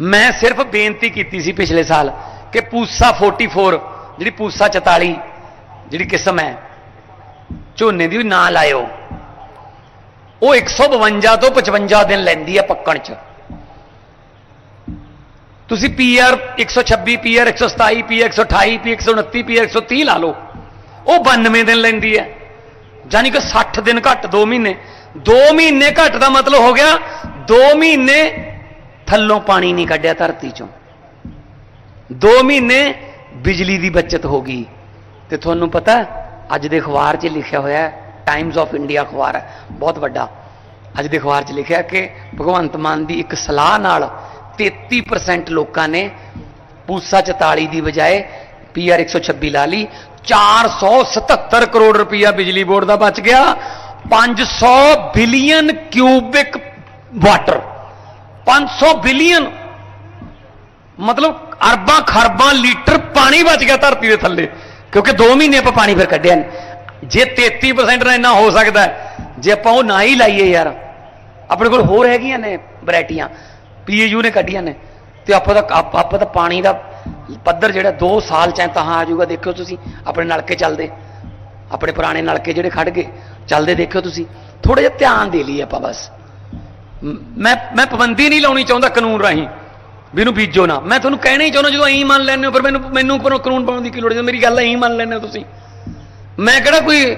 ਮੈਂ ਸਿਰਫ ਬੇਨਤੀ ਕੀਤੀ ਸੀ ਪਿਛਲੇ ਸਾਲ ਕਿ ਪੂਸਾ 44 ਜਿਹੜੀ ਪੂਸਾ 44 ਜਿਹੜੀ ਕਿਸਮ ਹੈ, ਝੋਨੇ ਦੀ ਨਾ ਲਾਇਓ। ਉਹ 152 ਤੋਂ 55 ਦਿਨ ਲੈਂਦੀ ਹੈ ਪੱਕਣ ਚ। ਤੁਸੀਂ PR 126 PR 127 PR 128 PR 129 PR 130 ਲਾ ਲਓ। ਉਹ 92 ਦਿਨ ਲੈਂਦੀ ਹੈ। ਯਾਨੀ ਕਿ 60 ਦਿਨ ਘੱਟ 2 ਮਹੀਨੇ। 2 ਮਹੀਨੇ ਘੱਟ ਦਾ ਮਤਲਬ ਹੋ ਗਿਆ 2 ਮਹੀਨੇ ਥੱਲੋਂ ਪਾਣੀ ਨਹੀਂ ਕੱਢਿਆ ਧਰਤੀ ਚੋਂ। 2 ਮਹੀਨੇ ਬਿਜਲੀ ਦੀ ਬਚਤ ਹੋ ਗਈ। ਤੇ ਤੁਹਾਨੂੰ ਪਤਾ, ਅੱਜ ਦੇ ਅਖਬਾਰ 'ਚ ਲਿਖਿਆ ਹੋਇਆ ਟਾਈਮਸ ਆਫ ਇੰਡੀਆ ਅਖਬਾਰ ਹੈ, ਬਹੁਤ ਵੱਡਾ। ਅੱਜ ਦੇ ਅਖਬਾਰ 'ਚ ਲਿਖਿਆ ਕਿ ਭਗਵੰਤ ਮਾਨ ਦੀ ਇੱਕ ਸਲਾਹ ਨਾਲ 33% ਲੋਕਾਂ ਨੇ ਪੂਸਾ 44 ਦੀ ਬਜਾਏ ਪੀਆਰ 126 ਲਾ ਲਈ। 477 ਕਰੋੜ ਰੁਪਇਆ ਬਿਜਲੀ ਬੋਰਡ ਦਾ ਬਚ ਗਿਆ। 500 ਬਿਲੀਅਨ ਕਿਊਬਿਕ ਵਾਟਰ। 500 ਬਿਲੀਅਨ। ਮਤਲਬ ਅਰਬਾਂ ਖਰਬਾਂ ਲੀਟਰ ਪਾਣੀ ਬਚ ਗਿਆ ਧਰਤੀ ਦੇ ਥੱਲੇ, ਕਿਉਂਕਿ 2 ਮਹੀਨੇ ਆਪਾਂ ਪਾਣੀ ਫਿਰ ਕੱਢਿਆ ਨਹੀਂ ਜੇ 33% ਨਾਲ ਇੰਨਾ ਹੋ ਸਕਦਾ ਜੇ ਆਪਾਂ ਉਹ ਨਾ ਹੀ ਲਾਈਏ ਯਾਰ। ਆਪਣੇ ਕੋਲ ਹੋਰ ਹੈਗੀਆਂ ਨੇ ਵੈਰਾਈਟੀਆਂ, ਪੀਏਯੂ ਨੇ ਕੱਢੀਆਂ ਨੇ। ਤੇ ਆਪਾਂ ਦਾ, ਆਪਾਂ ਤਾਂ ਪਾਣੀ ਦਾ ਪੱਧਰ ਜਿਹੜਾ 2 ਸਾਲ ਚ ਤਾਂ ਆ ਜਾਊਗਾ, ਦੇਖਿਓ ਤੁਸੀਂ, ਆਪਣੇ ਨਲਕੇ ਚੱਲਦੇ। ਆਪਣੇ ਪੁਰਾਣੇ ਨਲਕੇ ਜਿਹੜੇ ਖੜ ਗਏ, ਚੱਲਦੇ ਦੇਖਿਓ ਤੁਸੀਂ। ਥੋੜਾ ਜਿਹਾ ਧਿਆਨ ਦੇ ਲਈ ਆਪਾਂ ਬਸ। ਮੈਂ ਮੈਂ ਪਾਬੰਦੀ ਨਹੀਂ ਲਾਉਣੀ ਚਾਹੁੰਦਾ ਕਾਨੂੰਨ ਰਾਹੀਂ। ਵੀ ਇਹਨੂੰ ਬੀਜੋ ਨਾ। ਮੈਂ ਤੁਹਾਨੂੰ ਕਹਿਣਾ ਹੀ ਚਾਹੁੰਦਾ, ਜਦੋਂ ਐਂ ਮੰਨ ਲੈਂਦੇ ਹੋ ਪਰ ਮੈਨੂੰ ਮੈਨੂੰ ਉੱਪਰੋਂ ਕਾਨੂੰਨ ਪਾਉਣ ਦੀ ਕੀ ਲੋੜ ਹੈ? ਮੇਰੀ ਗੱਲ ਐਂ ਮੰਨ ਲੈਂਦੇ ਹੋ ਤੁਸੀਂ। ਮੈਂ ਕਿਹੜਾ ਕੋਈ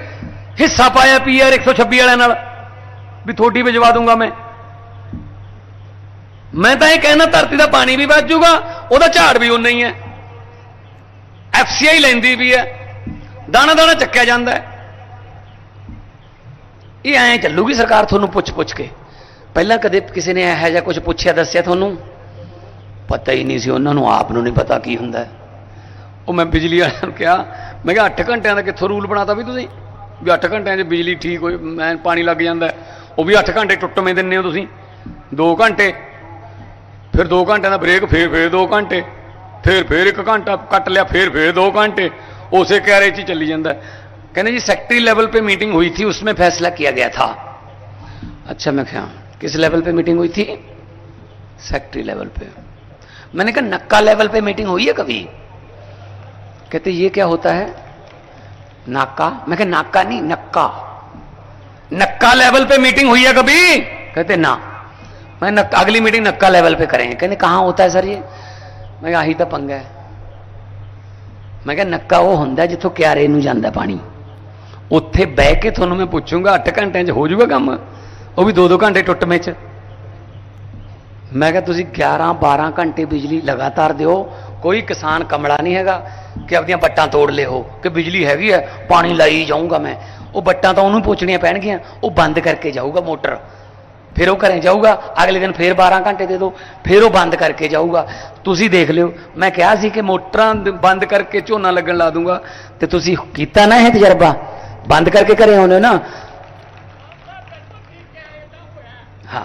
ਹਿੱਸਾ ਪਾਇਆ ਪੀਆਰ 126 ਵਾਲਿਆਂ ਨਾਲ? ਵੀ ਥੋੜੀ ਵਿਜਵਾ ਦੂੰਗਾ ਮੈਂ। ਮੈਂ ਤਾਂ ਇਹ ਕਹਿਣਾ, ਧਰਤੀ ਦਾ ਪਾਣੀ ਵੀ ਬਚ ਜਾਊਗਾ, ਉਹਦਾ ਝਾੜ ਵੀ ਉਨਾ ਹੀ ਹੈ। ਐਫਸੀਆਈ ਲੈਂਦੀ ਵੀ ਹੈ, ਦਾਣਾ ਦਾਣਾ ਚੱਕਿਆ ਜਾਂਦਾ ਹੈ। ਇਹ ਐਂ ਚੱਲੂਗੀ ਸਰਕਾਰ ਤੁਹਾਨੂੰ ਪੁੱਛ ਪੁੱਛ ਕੇ। ਪਹਿਲਾਂ ਕਦੇ ਕਿਸੇ ਨੇ ਇਹੋ ਜਿਹਾ ਕੁਝ ਪੁੱਛਿਆ, ਦੱਸਿਆ ਤੁਹਾਨੂੰ? ਪਤਾ ਹੀ ਨਹੀਂ ਸੀ, ਉਹਨਾਂ ਨੂੰ ਆਪ ਨੂੰ ਨਹੀਂ ਪਤਾ ਕੀ ਹੁੰਦਾ ਉਹ ਮੈਂ ਬਿਜਲੀ ਵਾਲਿਆਂ ਨੂੰ ਕਿਹਾ, ਮੈਂ ਕਿਹਾ 8 ਘੰਟਿਆਂ ਦਾ ਕਿੱਥੋਂ ਰੂਲ ਬਣਾਤਾ ਵੀ ਤੁਸੀਂ? ਵੀ 8 ਘੰਟਿਆਂ 'ਚ ਬਿਜਲੀ ਠੀਕ ਹੋ ਮੈਂ ਪਾਣੀ ਲੱਗ ਜਾਂਦਾ ਉਹ ਵੀ 8 ਘੰਟੇ ਟੁੱਟਵੇਂ ਦਿੰਨੇ ਹੋ ਤੁਸੀਂ। 2 ਘੰਟੇ, ਫਿਰ 2 ਘੰਟਿਆਂ ਦਾ ਬ੍ਰੇਕ, ਫਿਰ ਫਿਰ 2 ਘੰਟੇ। ਫਿਰ ਫਿਰ 1 ਘੰਟਾ ਕੱਟ ਲਿਆ ਫਿਰ ਫਿਰ 2 घंटे उसे कह रहे थी चली जाता है कहने जी सेक्रेटरी लेवल पे मीटिंग हुई थी उसमें फैसला किया गया था अच्छा मैं क्या किस लेवल पे मीटिंग हुई थी सेक्रेटरी लेवल पे मैंने कहा नक्का लेवल पे मीटिंग हुई है कभी कहते ये क्या होता है नाका मैं कहा नाका नहीं नक्का नक्का लेवल पे मीटिंग हुई है कभी कहते ना मैं नक्का अगली मीटिंग नक्का लेवल पे करेंगे कहने कहाँ होता है सर ये ਮੈਂ ਕਿਹਾ, ਆਹੀ ਤਾਂ ਪੰਗਾ ਹੈ। ਮੈਂ ਕਿਹਾ, ਨੱਕਾ ਉਹ ਹੁੰਦਾ ਜਿੱਥੋਂ ਕਿਆਰੇ ਨੂੰ ਜਾਂਦਾ ਪਾਣੀ। ਉੱਥੇ ਬਹਿ ਕੇ ਤੁਹਾਨੂੰ ਮੈਂ ਪੁੱਛੂੰਗਾ 8 ਘੰਟਿਆਂ 'ਚ ਹੋ ਜਾਊਗਾ ਕੰਮ? ਉਹ ਵੀ 2-2 ਘੰਟੇ ਟੁੱਟ ਮੇਚ ਮੈਂ ਕਿਹਾ, ਤੁਸੀਂ 11-12 ਘੰਟੇ ਬਿਜਲੀ ਲਗਾਤਾਰ ਦਿਓ। ਕੋਈ ਕਿਸਾਨ ਕਮਲਾ ਨਹੀਂ ਹੈਗਾ ਕਿ ਆਪਣੀਆਂ ਬੱਟਾਂ ਤੋੜ ਲਿਓ ਕਿ ਬਿਜਲੀ ਹੈਗੀ ਹੈ, ਪਾਣੀ ਲਾਈ ਜਾਊਂਗਾ ਮੈਂ। ਉਹ ਬੱਟਾਂ ਤਾਂ ਉਹਨੂੰ ਪੁੱਛਣੀਆਂ ਪੈਣਗੀਆਂ, ਉਹ ਬੰਦ ਕਰਕੇ ਜਾਊਗਾ ਮੋਟਰ। ਫਿਰ ਉਹ ਘਰੇ ਜਾਊਗਾ, ਅਗਲੇ ਦਿਨ ਫਿਰ 12 ਘੰਟੇ ਦੇ ਦਿਓ ਫਿਰ ਉਹ ਬੰਦ ਕਰਕੇ ਜਾਊਗਾ। ਤੁਸੀਂ ਦੇਖ ਲਿਓ, ਮੈਂ ਕਿਹਾ ਸੀ ਕਿ ਮੋਟਰਾਂ ਬੰਦ ਕਰਕੇ ਝੋਨਾ ਲੱਗਣ ਲਾ ਦੂੰਗਾ, ਤੇ ਤੁਸੀਂ ਕੀਤਾ ਨਾ ਇਹ ਤਜਰਬਾ? ਬੰਦ ਕਰਕੇ ਘਰੇ ਆਉਂਦੇ ਹੋ ਨਾ? ਹਾਂ।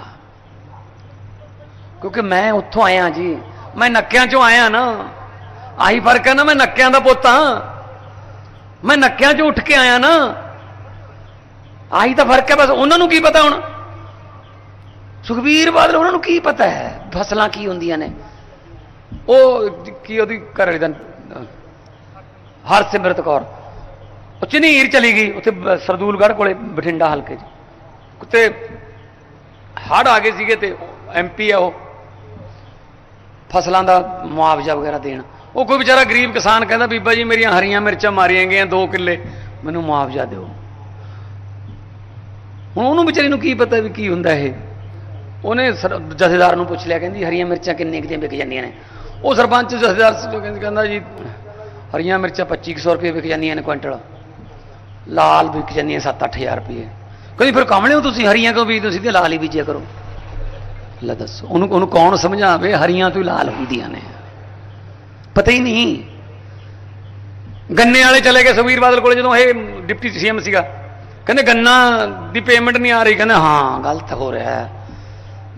ਕਿਉਂਕਿ ਮੈਂ ਉੱਥੋਂ ਆਇਆ ਜੀ, ਮੈਂ ਨੱਕਿਆਂ ਚੋਂ ਆਇਆ ਨਾ। ਆਹੀ ਫ਼ਰਕ ਹੈ ਨਾ, ਮੈਂ ਨੱਕਿਆਂ ਦਾ ਪੁੱਤ ਹਾਂ। ਮੈਂ ਨੱਕਿਆਂ ਚੋਂ ਉੱਠ ਕੇ ਆਇਆ ਨਾ। ਆਹੀ ਤਾਂ ਫ਼ਰਕ ਹੈ, ਬਸ ਉਹਨਾਂ ਨੂੰ ਕੀ ਪਤਾ ਹੁਣ? ਸੁਖਬੀਰ ਬਾਦਲ, ਉਹਨਾਂ ਨੂੰ ਕੀ ਪਤਾ ਹੈ? ਫਸਲਾਂ ਕੀ ਹੁੰਦੀਆਂ ਨੇ? ਉਹ ਕੀ ਉਹਦੀ ਘਰ ਵਾਲੀ ਦਾ ਹਰਸਿਮਰਤ ਕੌਰ। ਉਹ ਚਨੀਰ ਚਲੀ ਗਈ, ਉੱਥੇ ਸਰਦੂਲਗੜ੍ਹ ਕੋਲੇ ਬਠਿੰਡਾ ਹਲਕੇ 'ਚ। ਉੱਤੇ ਹੜ ਆ ਗਏ ਸੀਗੇ ਤੇ ਐਮਪੀ ਆ ਉਹ। ਫਸਲਾਂ ਦਾ ਮੁਆਵਜ਼ਾ ਵਗੈਰਾ ਦੇਣ। ਉਹ ਕੋਈ ਵਿਚਾਰਾ ਗਰੀਬ ਕਿਸਾਨ ਕਹਿੰਦਾ, ਬੀਬਾ ਜੀ, ਮੇਰੀਆਂ ਹਰੀਆਂ ਮਿਰਚਾਂ ਮਾਰੀਆਂ ਗਈਆਂ 2 ਕਿੱਲੇ, ਮੈਨੂੰ ਮੁਆਵਜ਼ਾ ਦਿਓ। ਹੁਣ ਉਹਨੂੰ ਵਿਚਾਰੀ ਨੂੰ ਕੀ ਪਤਾ ਵੀ ਕੀ ਹੁੰਦਾ ਇਹ? ਉਹਨੇ ਸਰ- ਜਥੇਦਾਰ ਨੂੰ ਪੁੱਛ ਲਿਆ, ਕਹਿੰਦੀ ਹਰੀਆਂ ਮਿਰਚਾਂ ਕਿੰਨੇ ਕਿਤੇ ਵਿਕ ਜਾਂਦੀਆਂ ਨੇ? ਉਹ ਸਰਪੰਚ ਜਥੇਦਾਰ ਸੀ ਜੋ ਕਹਿੰਦਾ ਜੀ, ਹਰੀਆਂ ਮਿਰਚਾਂ 2500 ਰੁਪਏ ਵਿਕ ਜਾਂਦੀਆਂ ਨੇ ਕੁਇੰਟਲ। ਲਾਲ ਵਿਕ ਜਾਂਦੀਆਂ 7-8000 ਰੁਪਏ। ਕਹਿੰਦੀ, ਫਿਰ ਕਮਲੇ ਹੋ ਤੁਸੀਂ ਹਰੀਆਂ ਕਿਉਂ ਬੀਜਦੇ ਹੋ? ਸਿੱਧੇ ਲਾਲ ਹੀ ਬੀਜਿਆ ਕਰੋ। ਲੈ ਦੱਸੋ, ਉਹਨੂੰ ਉਹਨੂੰ ਕੌਣ ਸਮਝਾਵੇ? ਹਰੀਆਂ ਤੋਂ ਹੀ ਲਾਲ ਹੁੰਦੀਆਂ ਨੇ। ਪਤਾ ਹੀ ਨਹੀਂ। ਗੰਨੇ ਵਾਲੇ ਚਲੇ ਗਏ ਸੁਖਬੀਰ ਬਾਦਲ ਕੋਲੇ ਜਦੋਂ ਇਹ ਡਿਪਟੀ ਸੀਐਮ ਸੀਗਾ। ਕਹਿੰਦੇ, ਗੰਨਾ ਦੀ ਪੇਮੈਂਟ ਨਹੀਂ ਆ ਰਹੀ। ਕਹਿੰਦੇ, ਹਾਂ, ਗਲਤ ਹੋ ਰਿਹਾ ਹੈ।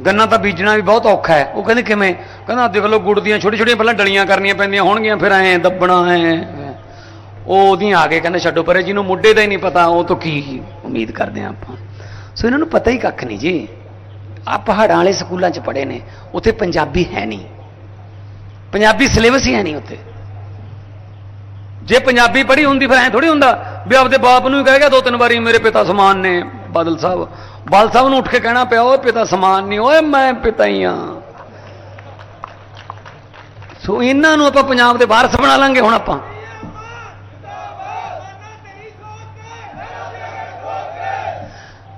ਗੰਨਾ ਤਾਂ ਬੀਜਣਾ ਵੀ ਬਹੁਤ ਔਖਾ ਹੈ। ਉਹ ਕਹਿੰਦੇ ਕਿਵੇਂ? ਕਹਿੰਦਾ ਦੇਖ ਲਓ ਗੁੜ ਦੀਆਂ ਛੋਟੀ ਛੋਟੀਆਂ ਪਹਿਲਾਂ ਡਲੀਆਂ ਕਰਨੀਆਂ ਪੈਂਦੀਆਂ ਹੋਣਗੀਆਂ, ਫਿਰ ਐ ਦੱਬਣਾ, ਐ ਉਹ ਉਹਦੀਆਂ ਆ ਕੇ ਕਹਿੰਦੇ ਛੱਡੋ ਪਰੇ ਜਿਹਨੂੰ ਮੁੱਢੇ ਦਾ ਹੀ ਨਹੀਂ ਪਤਾ, ਉਹ ਤੋਂ ਕੀ ਉਮੀਦ ਕਰਦੇ ਆ ਆਪਾਂ। ਸੋ ਇਹਨਾਂ ਨੂੰ ਪਤਾ ਹੀ ਕੱਖ ਨਹੀਂ ਜੀ। ਆ ਪਹਾੜਾਂ ਵਾਲੇ ਸਕੂਲਾਂ 'ਚ ਪੜ੍ਹੇ ਨੇ, ਉੱਥੇ ਪੰਜਾਬੀ ਹੈ ਨਹੀਂ। ਪੰਜਾਬੀ ਸਿਲੇਬਸ ਹੀ ਹੈ ਨਹੀਂ ਉੱਥੇ। ਜੇ ਪੰਜਾਬੀ ਪੜ੍ਹੀ ਹੁੰਦੀ ਫਿਰ ਐ ਥੋੜੀ ਹੁੰਦਾ ਵੀ ਆਪਦੇ ਬਾਪ ਨੂੰ ਹੀ ਕਹੇਗਾ ਦੋ ਤਿੰਨ ਵਾਰੀ ਮੇਰੇ ਪਿਤਾ ਸਮਾਨ ਨੇ, ਬਾਦਲ ਸਾਹਿਬ। ਬਾਦਲ ਸਾਹਿਬ ਨੂੰ ਉੱਠ ਕੇ ਕਹਿਣਾ ਪਿਆ, ਓਏ ਪਿਤਾ ਸਮਾਨ ਨਹੀਂ, ਓਏ ਮੈਂ ਪਿਤਾ ਹੀ ਆ ਸੋ ਇਹਨਾਂ ਨੂੰ ਆਪਾਂ ਪੰਜਾਬ ਦੇ ਵਾਰਸ ਬਣਾ ਲਾਂਗੇ ਹੁਣ ਆਪਾਂ।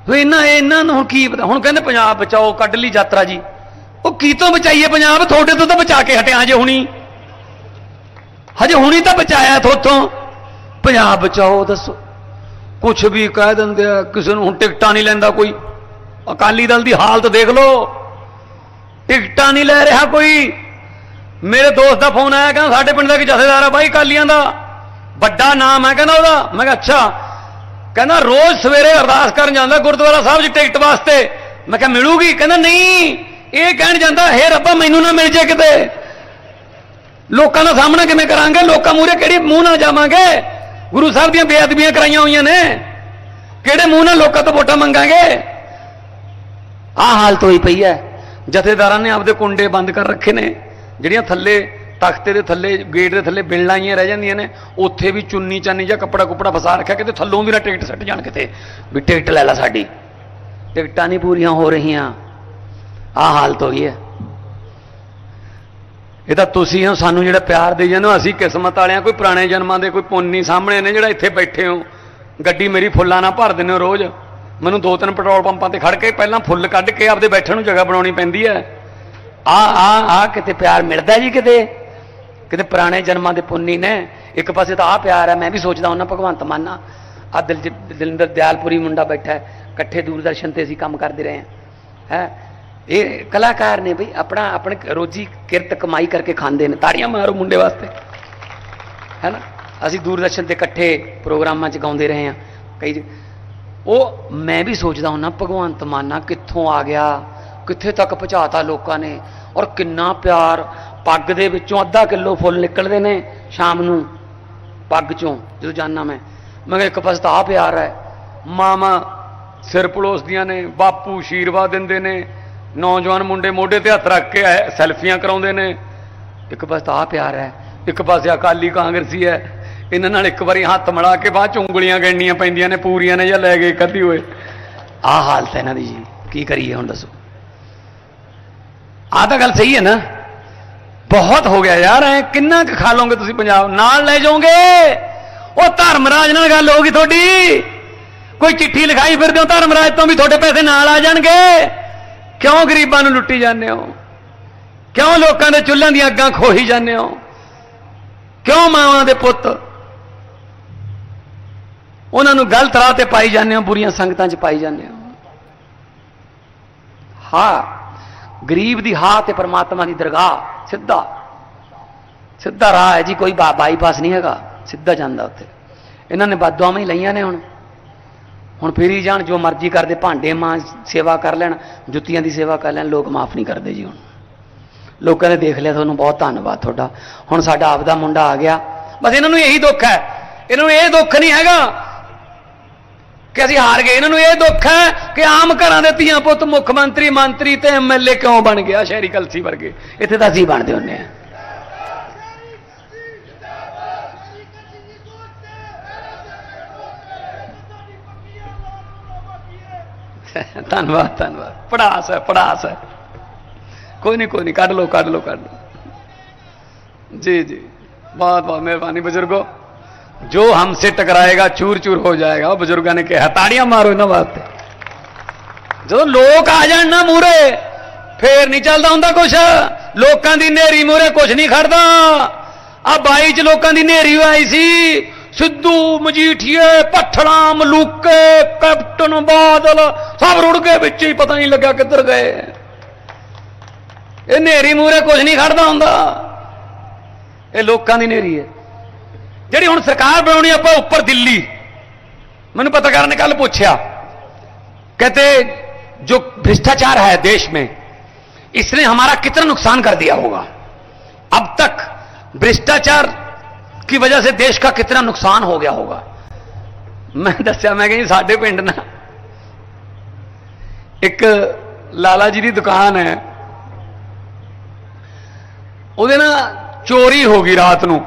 ਸੋ ਇਹਨਾਂ ਇਹਨਾਂ ਨੂੰ ਹੁਣ ਕੀ ਪਤਾ, ਹੁਣ ਕਹਿੰਦੇ ਪੰਜਾਬ ਬਚਾਓ, ਕੱਢ ਲਈ ਯਾਤਰਾ ਜੀ। ਉਹ ਕੀ ਤੋਂ ਬਚਾਈਏ ਪੰਜਾਬ? ਤੁਹਾਡੇ ਤੋਂ ਤਾਂ ਬਚਾ ਕੇ ਹਟਿਆ ਜੇ ਹੁਣੀ। ਹਜੇ ਹੁਣੀ ਤਾਂ ਬਚਾਇਆ ਥੋਤੋਂ ਪੰਜਾਬ ਬਚਾਓ, ਦੱਸੋ। ਕੁਝ ਵੀ ਕਹਿ ਦਿੰਦੇ ਆ, ਕਿਸੇ ਨੂੰ ਹੁਣ ਟਿਕਟਾਂ ਨਹੀਂ ਲੈਂਦਾ ਕੋਈ। ਅਕਾਲੀ ਦਲ ਦੀ ਹਾਲਤ ਦੇਖ ਲਓ। ਟਿਕਟਾਂ ਨਹੀਂ ਲੈ ਰਿਹਾ ਕੋਈ। ਮੇਰੇ ਦੋਸਤ ਦਾ ਫੋਨ ਆਇਆ, ਕਹਿੰਦਾ ਸਾਡੇ ਪਿੰਡ ਦਾ ਕੀ ਜਥੇਦਾਰ ਆ ਬਾਈ ਅਕਾਲੀਆਂ ਦਾ। ਵੱਡਾ ਨਾਮ ਹੈ ਕਹਿੰਦਾ ਉਹਦਾ। ਮੈਂ ਕਿਹਾ, ਅੱਛਾ। ਕਹਿੰਦਾ ਰੋਜ਼ ਸਵੇਰੇ ਅਰਦਾਸ ਕਰਨ ਜਾਂਦਾ ਗੁਰਦੁਆਰਾ ਸਾਹਿਬ 'ਚ ਟਿਕਟ ਵਾਸਤੇ। ਮੈਂ ਕਿਹਾ, ਮਿਲੂਗੀ? ਕਹਿੰਦਾ, ਨਹੀਂ। ਇਹ ਕਹਿਣ ਜਾਂਦਾ, ਹੈ ਰੱਬਾ, ਮੈਨੂੰ ਨਾ ਮਿਲ ਜੇ ਕਿਤੇ। ਲੋਕਾਂ ਦਾ ਸਾਹਮਣਾ ਕਿਵੇਂ ਕਰਾਂਗੇ? ਲੋਕਾਂ ਮੂਹਰੇ ਕਿਹੜੀ ਮੂੰਹ ਨਾਲ ਜਾਵਾਂਗੇ? ਗੁਰੂ ਸਾਹਿਬ ਦੀਆਂ ਬੇਅਦਬੀਆਂ ਕਰਾਈਆਂ ਹੋਈਆਂ ਨੇ। ਕਿਹੜੇ ਮੂੰਹ ਨਾਲ ਲੋਕਾਂ ਤੋਂ ਵੋਟਾਂ ਮੰਗਾਂਗੇ? ਆਹ ਹਾਲਤ ਹੋਈ ਪਈ ਹੈ। ਜਥੇਦਾਰਾਂ ਨੇ ਆਪਦੇ ਕੁੰਡੇ ਬੰਦ ਕਰ ਰੱਖੇ ਨੇ। ਜਿਹੜੀਆਂ ਥੱਲੇ, ਤਖਤੇ ਦੇ ਥੱਲੇ, ਗੇਟ ਦੇ ਥੱਲੇ ਬਿਲਡਾਂ ਆਈਆਂ ਰਹਿ ਜਾਂਦੀਆਂ ਨੇ, ਉੱਥੇ ਵੀ ਚੁੰਨੀ ਚਾਨੀ ਜਾਂ ਕੱਪੜਾ ਕੁਪੜਾ ਫਸਾ ਰੱਖਿਆ, ਕਿਤੇ ਥੱਲੋਂ ਵੀ ਨਾ ਟਿਕਟ ਸੱਟ ਜਾਣ ਕਿਤੇ। ਵੀ ਟਿਕਟ ਲੈ ਲੈ ਸਾਡੀ। ਟਿਕਟਾਂ ਨਹੀਂ ਪੂਰੀਆਂ ਹੋ ਰਹੀਆਂ। ਆਹ ਹਾਲਤ ਹੋਈ ਹੈ। ਇਹ ਤਾਂ ਤੁਸੀਂ ਹੋ, ਸਾਨੂੰ ਜਿਹੜਾ ਪਿਆਰ ਦੇ ਜਾਂਦੇ ਹੋ, ਅਸੀਂ ਕਿਸਮਤ ਵਾਲਿਆਂ ਕੋਈ ਪੁਰਾਣੇ ਜਨਮਾਂ ਦੇ ਕੋਈ ਪੁੰਨੀ ਸਾਹਮਣੇ ਨੇ ਜਿਹੜਾ ਇੱਥੇ ਬੈਠੇ ਹੋ। ਗੱਡੀ ਮੇਰੀ ਫੁੱਲਾਂ ਨਾਲ ਭਰ ਦਿੰਦੇ ਹੋ ਰੋਜ਼। ਮੈਨੂੰ ਦੋ ਤਿੰਨ ਪੈਟਰੋਲ ਪੰਪਾਂ ਤੇ ਖੜ ਕੇ ਪਹਿਲਾਂ ਫੁੱਲ ਕੱਢ ਕੇ ਆਪਦੇ ਬੈਠਣ ਨੂੰ ਜਗ੍ਹਾ ਬਣਾਉਣੀ ਪੈਂਦੀ ਹੈ। ਆ ਆ ਆ ਕਿਤੇ ਪਿਆਰ ਮਿਲਦਾ ਜੀ ਕਿਤੇ? ਕਿਤੇ ਪੁਰਾਣੇ ਜਨਮਾਂ ਦੇ ਪੁੰਨੀ ਨੇ? ਇੱਕ ਪਾਸੇ ਤਾਂ ਆ ਪਿਆਰ ਹੈ, ਮੈਂ ਵੀ ਸੋਚਦਾ ਉਹਨਾਂ ਭਗਵੰਤ ਮਾਨਾ ਆ। ਦਿਲ ਦਿਲਿੰਦਰ ਦਿਆਲਪੁਰੀ ਮੁੰਡਾ ਬੈਠਾ ਇਕੱਠੇ ਦੂਰਦਰਸ਼ਨ ਤੇ ਅਸੀਂ ਕੰਮ ਕਰਦੇ ਰਹੇ ਹਾਂ। ਹੈ? ਇਹ ਕਲਾਕਾਰ ਨੇ ਬਈ ਆਪਣਾ, ਆਪਣੇ ਰੋਜੀ ਕਿਰਤ ਕਮਾਈ ਕਰਕੇ ਖਾਂਦੇ ਨੇ, ਤਾੜੀਆਂ ਮਾਰੋ ਮੁੰਡੇ ਵਾਸਤੇ। ਹੈ ਨਾ ਅਸੀਂ ਦੂਰਦਰਸ਼ਨ ਤੇ ਇਕੱਠੇ ਪ੍ਰੋਗਰਾਮਾਂ 'ਚ ਗਾਉਂਦੇ ਰਹੇ ਹਾਂ। ਕਈ ਉਹ ਮੈਂ ਵੀ ਸੋਚਦਾ ਹੁੰਨਾ, ਭਗਵੰਤ ਮਾਨਾ ਕਿੱਥੋਂ ਆ ਗਿਆ, ਕਿੱਥੇ ਤੱਕ ਪਹੁੰਚਾਤਾ ਲੋਕਾਂ ਨੇ, ਔਰ ਕਿੰਨਾ ਪਿਆਰ, ਪੱਗ ਦੇ ਵਿੱਚੋਂ ਅੱਧਾ ਕਿਲੋ ਫੁੱਲ ਨਿਕਲਦੇ ਨੇ ਸ਼ਾਮ ਨੂੰ, ਪੱਗ ਚੋਂ, ਜਦੋਂ ਜਾਣਾ ਮੈਂ। ਮੈਂ ਕਿਹਾ ਇੱਕ ਪਾਸੇ ਤਾਂ ਆ ਪਿਆਰ ਹੈ ਮਾਮਾ ਸਿਰ ਪਲੋਸਦੀਆਂ ਨੇ, ਬਾਪੂ ਆਸ਼ੀਰਵਾਦ ਦਿੰਦੇ ਨੇ ਨੌਜਵਾਨ ਮੁੰਡੇ ਮੋਢੇ ਤੇ ਹੱਥ ਰੱਖ ਕੇ ਸੈਲਫੀਆਂ ਕਰਾਉਂਦੇ ਨੇ। ਇੱਕ ਪਾਸੇ ਤਾਂ ਆ ਪਿਆਰ ਹੈ, ਇੱਕ ਪਾਸੇ ਅਕਾਲੀ ਕਾਂਗਰਸੀ ਹੈ। ਇਹਨਾਂ ਨਾਲ ਇੱਕ ਵਾਰੀ ਹੱਥ ਮਿਲਾ ਕੇ ਬਾਅਦ ਚ ਉਂਗਲੀਆਂ ਗਿਣਨੀਆਂ ਪੈਂਦੀਆਂ ਨੇ, ਪੂਰੀਆਂ ਨੇ ਜਾਂ ਲੈ ਗਏ ਕੱਢੀ ਹੋਏ। ਆਹ ਹਾਲਤ ਹੈ ਇਹਨਾਂ ਦੀ ਜੀ, ਕੀ ਕਰੀਏ ਹੁਣ ਦੱਸੋ। ਆਹ ਤਾਂ ਗੱਲ ਸਹੀ ਹੈ ਨਾ। ਬਹੁਤ ਹੋ ਗਿਆ ਯਾਰ, ਐ ਕਿੰਨਾ ਕੁ ਖਾ ਲਓਗੇ ਤੁਸੀਂ ਪੰਜਾਬ? ਨਾਲ ਲੈ ਜਾਓਗੇ? ਉਹ ਧਰਮਰਾਜ ਨਾਲ ਗੱਲ ਹੋਗੀ ਤੁਹਾਡੀ। ਕੋਈ ਚਿੱਠੀ ਲਿਖਾਈ ਫਿਰਦੇ ਹੋ, ਧਰਮਰਾਜ ਤੋਂ ਵੀ ਤੁਹਾਡੇ ਪੈਸੇ ਨਾਲ ਆ ਜਾਣਗੇ। ਕਿਉਂ ਗਰੀਬਾਂ ਨੂੰ ਲੁੱਟੀ ਜਾਂਦੇ ਹੋ? ਕਿਉਂ ਲੋਕਾਂ ਦੇ ਚੁੱਲ੍ਹਾਂ ਦੀਆਂ ਅੱਗਾਂ ਖੋਹੀ ਜਾਂਦੇ ਹੋ? ਕਿਉਂ ਮਾਵਾਂ ਦੇ ਪੁੱਤ? ਉਹਨਾਂ ਨੂੰ ਗਲਤ ਰਾਹ ਤੇ ਪਾਈ ਜਾਂਦੇ ਹੋ, ਬੁਰੀਆਂ ਸੰਗਤਾਂ 'ਚ ਪਾਈ ਜਾਂਦੇ ਹੋ। ਹਾਂ, ਗਰੀਬ ਦੀ ਹਾਂ ਤੇ ਪਰਮਾਤਮਾ ਦੀ ਦਰਗਾਹ, ਸਿੱਧਾ। ਸਿੱਧਾ ਰਾਹ ਹੈ ਜੀ, ਕੋਈ ਬਾ- ਬਾਈਪਾਸ ਨਹੀਂ ਹੈਗਾ, ਸਿੱਧਾ ਜਾਂਦਾ ਉੱਥੇ। ਇਹਨਾਂ ਨੇ ਬਦਦੁਆਵਾਂ ਹੀ ਲਈਆਂ ਨੇ ਹੁਣ। ਹੁਣ ਫੇਰੀ ਜਾਣ, ਜੋ ਮਰਜ਼ੀ ਕਰਦੇ, ਭਾਂਡੇ ਮਾਂ ਸੇਵਾ ਕਰ ਲੈਣ, ਜੁੱਤੀਆਂ ਦੀ ਸੇਵਾ ਕਰ ਲੈਣ, ਲੋਕ ਮਾਫ ਨਹੀਂ ਕਰਦੇ ਜੀ ਹੁਣ। ਲੋਕਾਂ ਨੇ ਦੇਖ ਲਿਆ, ਤੁਹਾਨੂੰ ਬਹੁਤ ਧੰਨਵਾਦ ਤੁਹਾਡਾ। ਹੁਣ ਸਾਡਾ ਆਪਦਾ ਮੁੰਡਾ ਆ ਗਿਆ। ਬਸ ਇਹਨਾਂ ਨੂੰ ਇਹੀ ਦੁੱਖ ਹੈ। ਇਹਨਾਂ ਨੂੰ ਇਹ ਦੁੱਖ ਨਹੀਂ ਹੈਗਾ ਕਿ ਅਸੀਂ ਹਾਰ ਗਏ। ਇਹਨਾਂ ਨੂੰ ਇਹ ਦੁੱਖ ਹੈ ਕਿ ਆਮ ਘਰਾਂ ਦੇ ਧੀਆਂ ਪੁੱਤ ਮੁੱਖ ਮੰਤਰੀ ਮੰਤਰੀ ਤੇ ਐਮਐਲਏ ਕਿਉਂ ਬਣ ਗਿਆ ਸ਼ਹਿਰੀ ਕਲਸੀ ਵਰਗੇ। ਇੱਥੇ ਤਾਂ ਅਸੀਂ ਬਣਦੇ ਹੁੰਨੇ ਆ ਧੰਨਵਾਦ ਧੰਨਵਾਦ ਪੜਾਸ ਹੈ ਪੜਾਸ ਹੈ ਕੋਈ ਨਹੀਂ ਕੋਈ ਨਹੀਂ ਕੱਢ ਲਓ ਕੱਢ ਲਓ ਕੱਢ ਲਓ ਜੀ ਜੀ ਬਹੁਤ ਬਹੁਤ ਮਿਹਰਬਾਨੀ ਬਜ਼ੁਰਗੋ ਜੋ हमसे टकराएगा चूर चूर हो जाएगा ਉਹ ਬਜ਼ੁਰਗਾਂ ਨੇ ਕਿਹਾ ਤਾੜੀਆਂ ਮਾਰੋ ਇਹਨਾਂ ਵਾਸਤੇ ਜਦੋਂ ਲੋਕ ਆ ਜਾਣ ਨਾ ਮੂਰੇ ਫੇਰ ਨਹੀਂ ਚੱਲਦਾ ਹੁੰਦਾ ਕੁਛ ਲੋਕਾਂ ਦੀ ਨੇਰੀ ਮੂਰੇ ਕੁਛ ਨਹੀਂ ਖੜਦਾ ਆ 22 ਚ ਲੋਕਾਂ ਦੀ ਨੇਰੀ ਆਈ ਸੀ ਸਿੱਧੂ ਮਜੀਠੀਏ ਪੱਠਲਾ ਮਲੂਕੇ ਕੈਪਟਨ ਬਾਦਲ ਸਭ ਰੁੜ ਗਏ ਵਿੱਚ ਹੀ ਪਤਾ ਨਹੀਂ ਲੱਗਾ ਕਿੱਧਰ ਗਏ ਇਹ ਨੇਰੀ ਮੂਰੇ ਕੁਛ ਨਹੀਂ ਖੜਦਾ ਹੁੰਦਾ ਇਹ ਲੋਕਾਂ ਦੀ ਨੇਰੀ ਹੈ ਜਿਹੜੀ ਹੁਣ ਸਰਕਾਰ ਬਣਾਉਣੀ ਆਪਾਂ ਉੱਪਰ ਦਿੱਲੀ ਮੈਨੂੰ पत्रकार ने कल पूछा कहते जो भ्रष्टाचार है देश में इसने हमारा कितना नुकसान कर दिया होगा अब तक भ्रष्टाचार की वजह से देश का कितना नुकसान हो गया होगा ਮੈਂ ਦੱਸਿਆ ਮੈਂ ਕਿ ਜੀ ਸਾਡੇ ਪਿੰਡ ਨਾ ਇੱਕ ਲਾਲਾ ਜੀ ਦੀ ਦੁਕਾਨ ਹੈ ਉਹਦੇ ਨਾਲ ਚੋਰੀ ਹੋ ਗਈ ਰਾਤ ਨੂੰ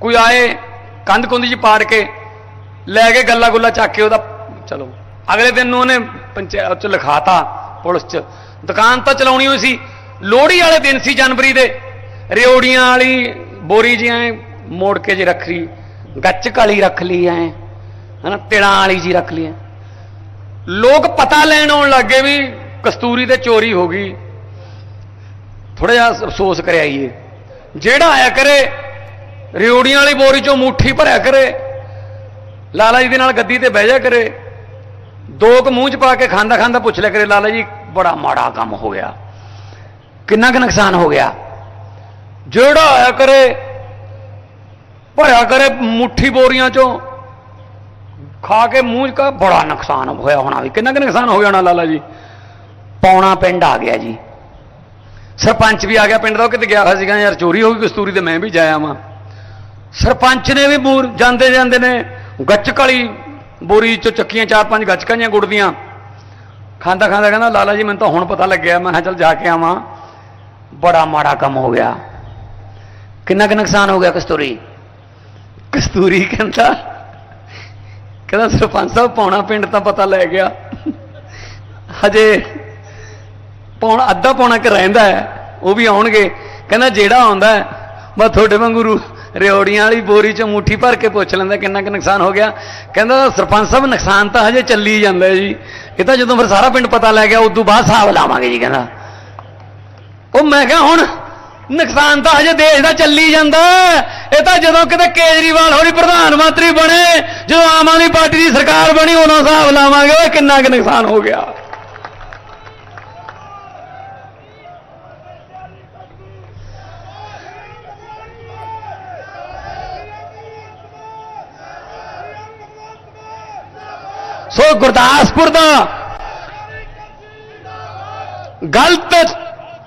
ਕੋਈ ਆਏ ਕੰਧ ਕੁੰਧ ਚ ਪਾੜ ਕੇ ਲੈ ਕੇ ਗੱਲਾ ਗੁੱਲਾ ਚੱਕ ਕੇ ਉਹਦਾ ਚਲੋ ਅਗਲੇ ਦਿਨ ਨੂੰ ਉਹਨੇ ਪੰਚਾਇਤ ਚ ਲਿਖਾਤਾ ਪੁਲਿਸ ਚ ਦੁਕਾਨ ਤਾਂ ਚਲਾਉਣੀ ਹੋਈ ਸੀ ਲੋਹੜੀ ਵਾਲੇ ਦਿਨ ਸੀ ਜਨਵਰੀ ਦੇ ਰਿਓੜੀਆਂ ਵਾਲੀ ਬੋਰੀ ਜੀ ਐ ਮੋੜ ਕੇ ਜੀ ਰੱਖ ਲਈ, ਗੱਚ ਕਾਲੀ ਰੱਖ ਲਈ ਐ, ਹਨਾ, ਤਿਲਾਂ ਵਾਲੀ ਜੀ ਰੱਖ ਲਈ ਐਂ। ਲੋਕ ਪਤਾ ਲੈਣ ਆਉਣ ਲੱਗੇ ਵੀ ਕਸਤੂਰੀ ਤੇ ਚੋਰੀ ਹੋ ਗਈ। ਥੋੜਾ ਜਿਹਾ ਅਫਸੋਸ ਕਰਿਆ ਆਈਏ ਜਿਹੜਾ ਆਇਆ ਕਰੇ, ਰਿਓੜੀਆਂ ਵਾਲੀ ਬੋਰੀ ਚੋਂ ਮੁੱਠੀ ਭਰਿਆ ਕਰੇ, ਲਾਲਾ ਜੀ ਦੇ ਨਾਲ ਗੱਦੀ ਤੇ ਬਹਿ ਜਾ ਕਰੇ, ਦੋ ਕੁ ਮੂੰਹ ਚ ਪਾ ਕੇ ਖਾਂਦਾ ਖਾਂਦਾ ਪੁੱਛ ਲਿਆ ਕਰੇ, ਲਾਲਾ ਜੀ, ਬੜਾ ਮਾੜਾ ਕੰਮ ਹੋ ਗਿਆ। ਕਿੰਨਾ ਕੁ ਨੁਕਸਾਨ ਹੋ ਗਿਆ? ਜਿਹੜਾ ਆਇਆ ਕਰੇ ਭਰਿਆ ਕਰੇ ਮੁੱਠੀ ਬੋਰੀਆਂ ਚੋਂ। ਖਾ ਕੇ ਮੂੰਹ 'ਚ ਕਾ ਬੜਾ ਨੁਕਸਾਨ ਹੋਇਆ ਹੋਣਾ ਵੀ। ਕਿੰਨਾ ਕੁ ਨੁਕਸਾਨ ਹੋ ਜਾਣਾ ਲਾਲਾ ਜੀ? ਪੌਣਾ ਪਿੰਡ ਆ ਗਿਆ ਜੀ। ਸਰਪੰਚ ਵੀ ਆ ਗਿਆ ਪਿੰਡ ਦਾ, ਉਹ ਕਿਤੇ ਗਿਆ ਹੋਇਆ ਸੀਗਾ, ਯਾਰ ਚੋਰੀ ਹੋ ਗਈ ਕਸਤੂਰੀ ਤੇ ਮੈਂ ਵੀ ਜਾਇਆ ਵਾਂ। ਸਰਪੰਚ ਨੇ ਵੀ ਬੂਰ, ਜਾਂਦੇ ਜਾਂਦੇ ਨੇ ਗੱਚਕ ਵਾਲੀ ਬੋਰੀ ਚੋਂ ਚੱਕੀਆਂ, ਚਾਰ ਪੰਜ ਗੱਚਕਾਂ ਦੀਆਂ ਗੁੜਦੀਆਂ। ਖਾਂਦਾ ਖਾਂਦਾ ਕਹਿੰਦਾ, ਲਾਲਾ ਜੀ, ਮੈਨੂੰ ਤਾਂ ਹੁਣ ਪਤਾ ਲੱਗਿਆ, ਮੈਂ ਕਿਹਾ ਚੱਲ ਜਾ ਕੇ ਆਵਾਂ। ਬੜਾ ਮਾੜਾ ਕੰਮ ਹੋ ਗਿਆ। ਕਿੰਨਾ ਕੁ ਨੁਕਸਾਨ ਹੋ ਗਿਆ ਕਸਤੂਰੀ? ਕਸਤੂਰੀ ਕਹਿੰਦਾ ਕਹਿੰਦਾ ਸਰਪੰਚ ਸਾਹਿਬ ਪੌਣਾ ਪਿੰਡ ਤਾਂ ਪਤਾ ਲੈ ਗਿਆ। ਹਜੇ ਪੌਣਾ, ਅੱਧਾ ਪੌਣਾ ਕਿ ਰਹਿੰਦਾ ਹੈ, ਉਹ ਵੀ ਆਉਣਗੇ। ਕਹਿੰਦਾ ਜਿਹੜਾ ਆਉਂਦਾ ਮੈਂ ਤੁਹਾਡੇ ਵਾਂਗੂ ਰੂ- ਰਿਓੜੀਆਂ ਵਾਲੀ ਬੋਰੀ ਚ ਮੁੱਠੀ ਭਰ ਕੇ ਪੁੱਛ ਲੈਂਦਾ, ਕਿੰਨਾ ਕੁ ਨੁਕਸਾਨ ਹੋ ਗਿਆ। ਕਹਿੰਦਾ ਸਰਪੰਚ ਸਾਹਿਬ, ਨੁਕਸਾਨ ਤਾਂ ਹਜੇ ਚੱਲੀ ਜਾਂਦਾ ਜੀ। ਇਹ ਤਾਂ ਜਦੋਂ ਫਿਰ ਸਾਰਾ ਪਿੰਡ ਪਤਾ ਲੈ ਗਿਆ, ਉਦੋਂ ਬਾਅਦ ਹਿਸਾਬ ਲਾਵਾਂਗੇ ਜੀ, ਕਹਿੰਦਾ। ਉਹ ਮੈਂ ਕਿਹਾ, ਹੁਣ ਨੁਕਸਾਨ ਤਾਂ ਹਜੇ ਦੇਸ਼ ਦਾ ਚੱਲੀ ਜਾਂਦਾ ਇਹ ਤਾਂ ਜਦੋਂ ਕਿਤੇ ਕੇਜਰੀਵਾਲ ਹੋਣੀ ਪ੍ਰਧਾਨ ਮੰਤਰੀ ਬਣੇ, ਜਦੋਂ ਆਮ ਆਦਮੀ ਪਾਰਟੀ ਦੀ ਸਰਕਾਰ ਬਣੀ ਉਹਨਾਂ ਹਿਸਾਬ ਲਾਵਾਂਗੇ, ਓਏ ਕਿੰਨਾ ਕੁ ਨੁਕਸਾਨ ਹੋ ਗਿਆ। ਸੋ ਗੁਰਦਾਸਪੁਰ ਦਾ ਗਲਤ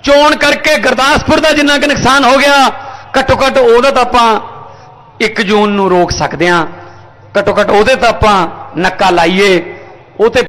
ਚੋਣ ਕਰਕੇ ਗੁਰਦਾਸਪੁਰ ਦਾ ਜਿੰਨਾ ਕਿ ਨੁਕਸਾਨ ਹੋ ਗਿਆ, ਘੱਟੋ ਘੱਟ ਉਹਦਾ ਤਾਂ ਆਪਾਂ 1 ਜੂਨ ਨੂੰ ਰੋਕ ਸਕਦੇ ਹਾਂ। ਘੱਟੋ ਘੱਟ ਉਹਦੇ ਤਾਂ ਆਪਾਂ ਨੱਕਾ ਲਾਈਏ। ਉਹ ਤੇ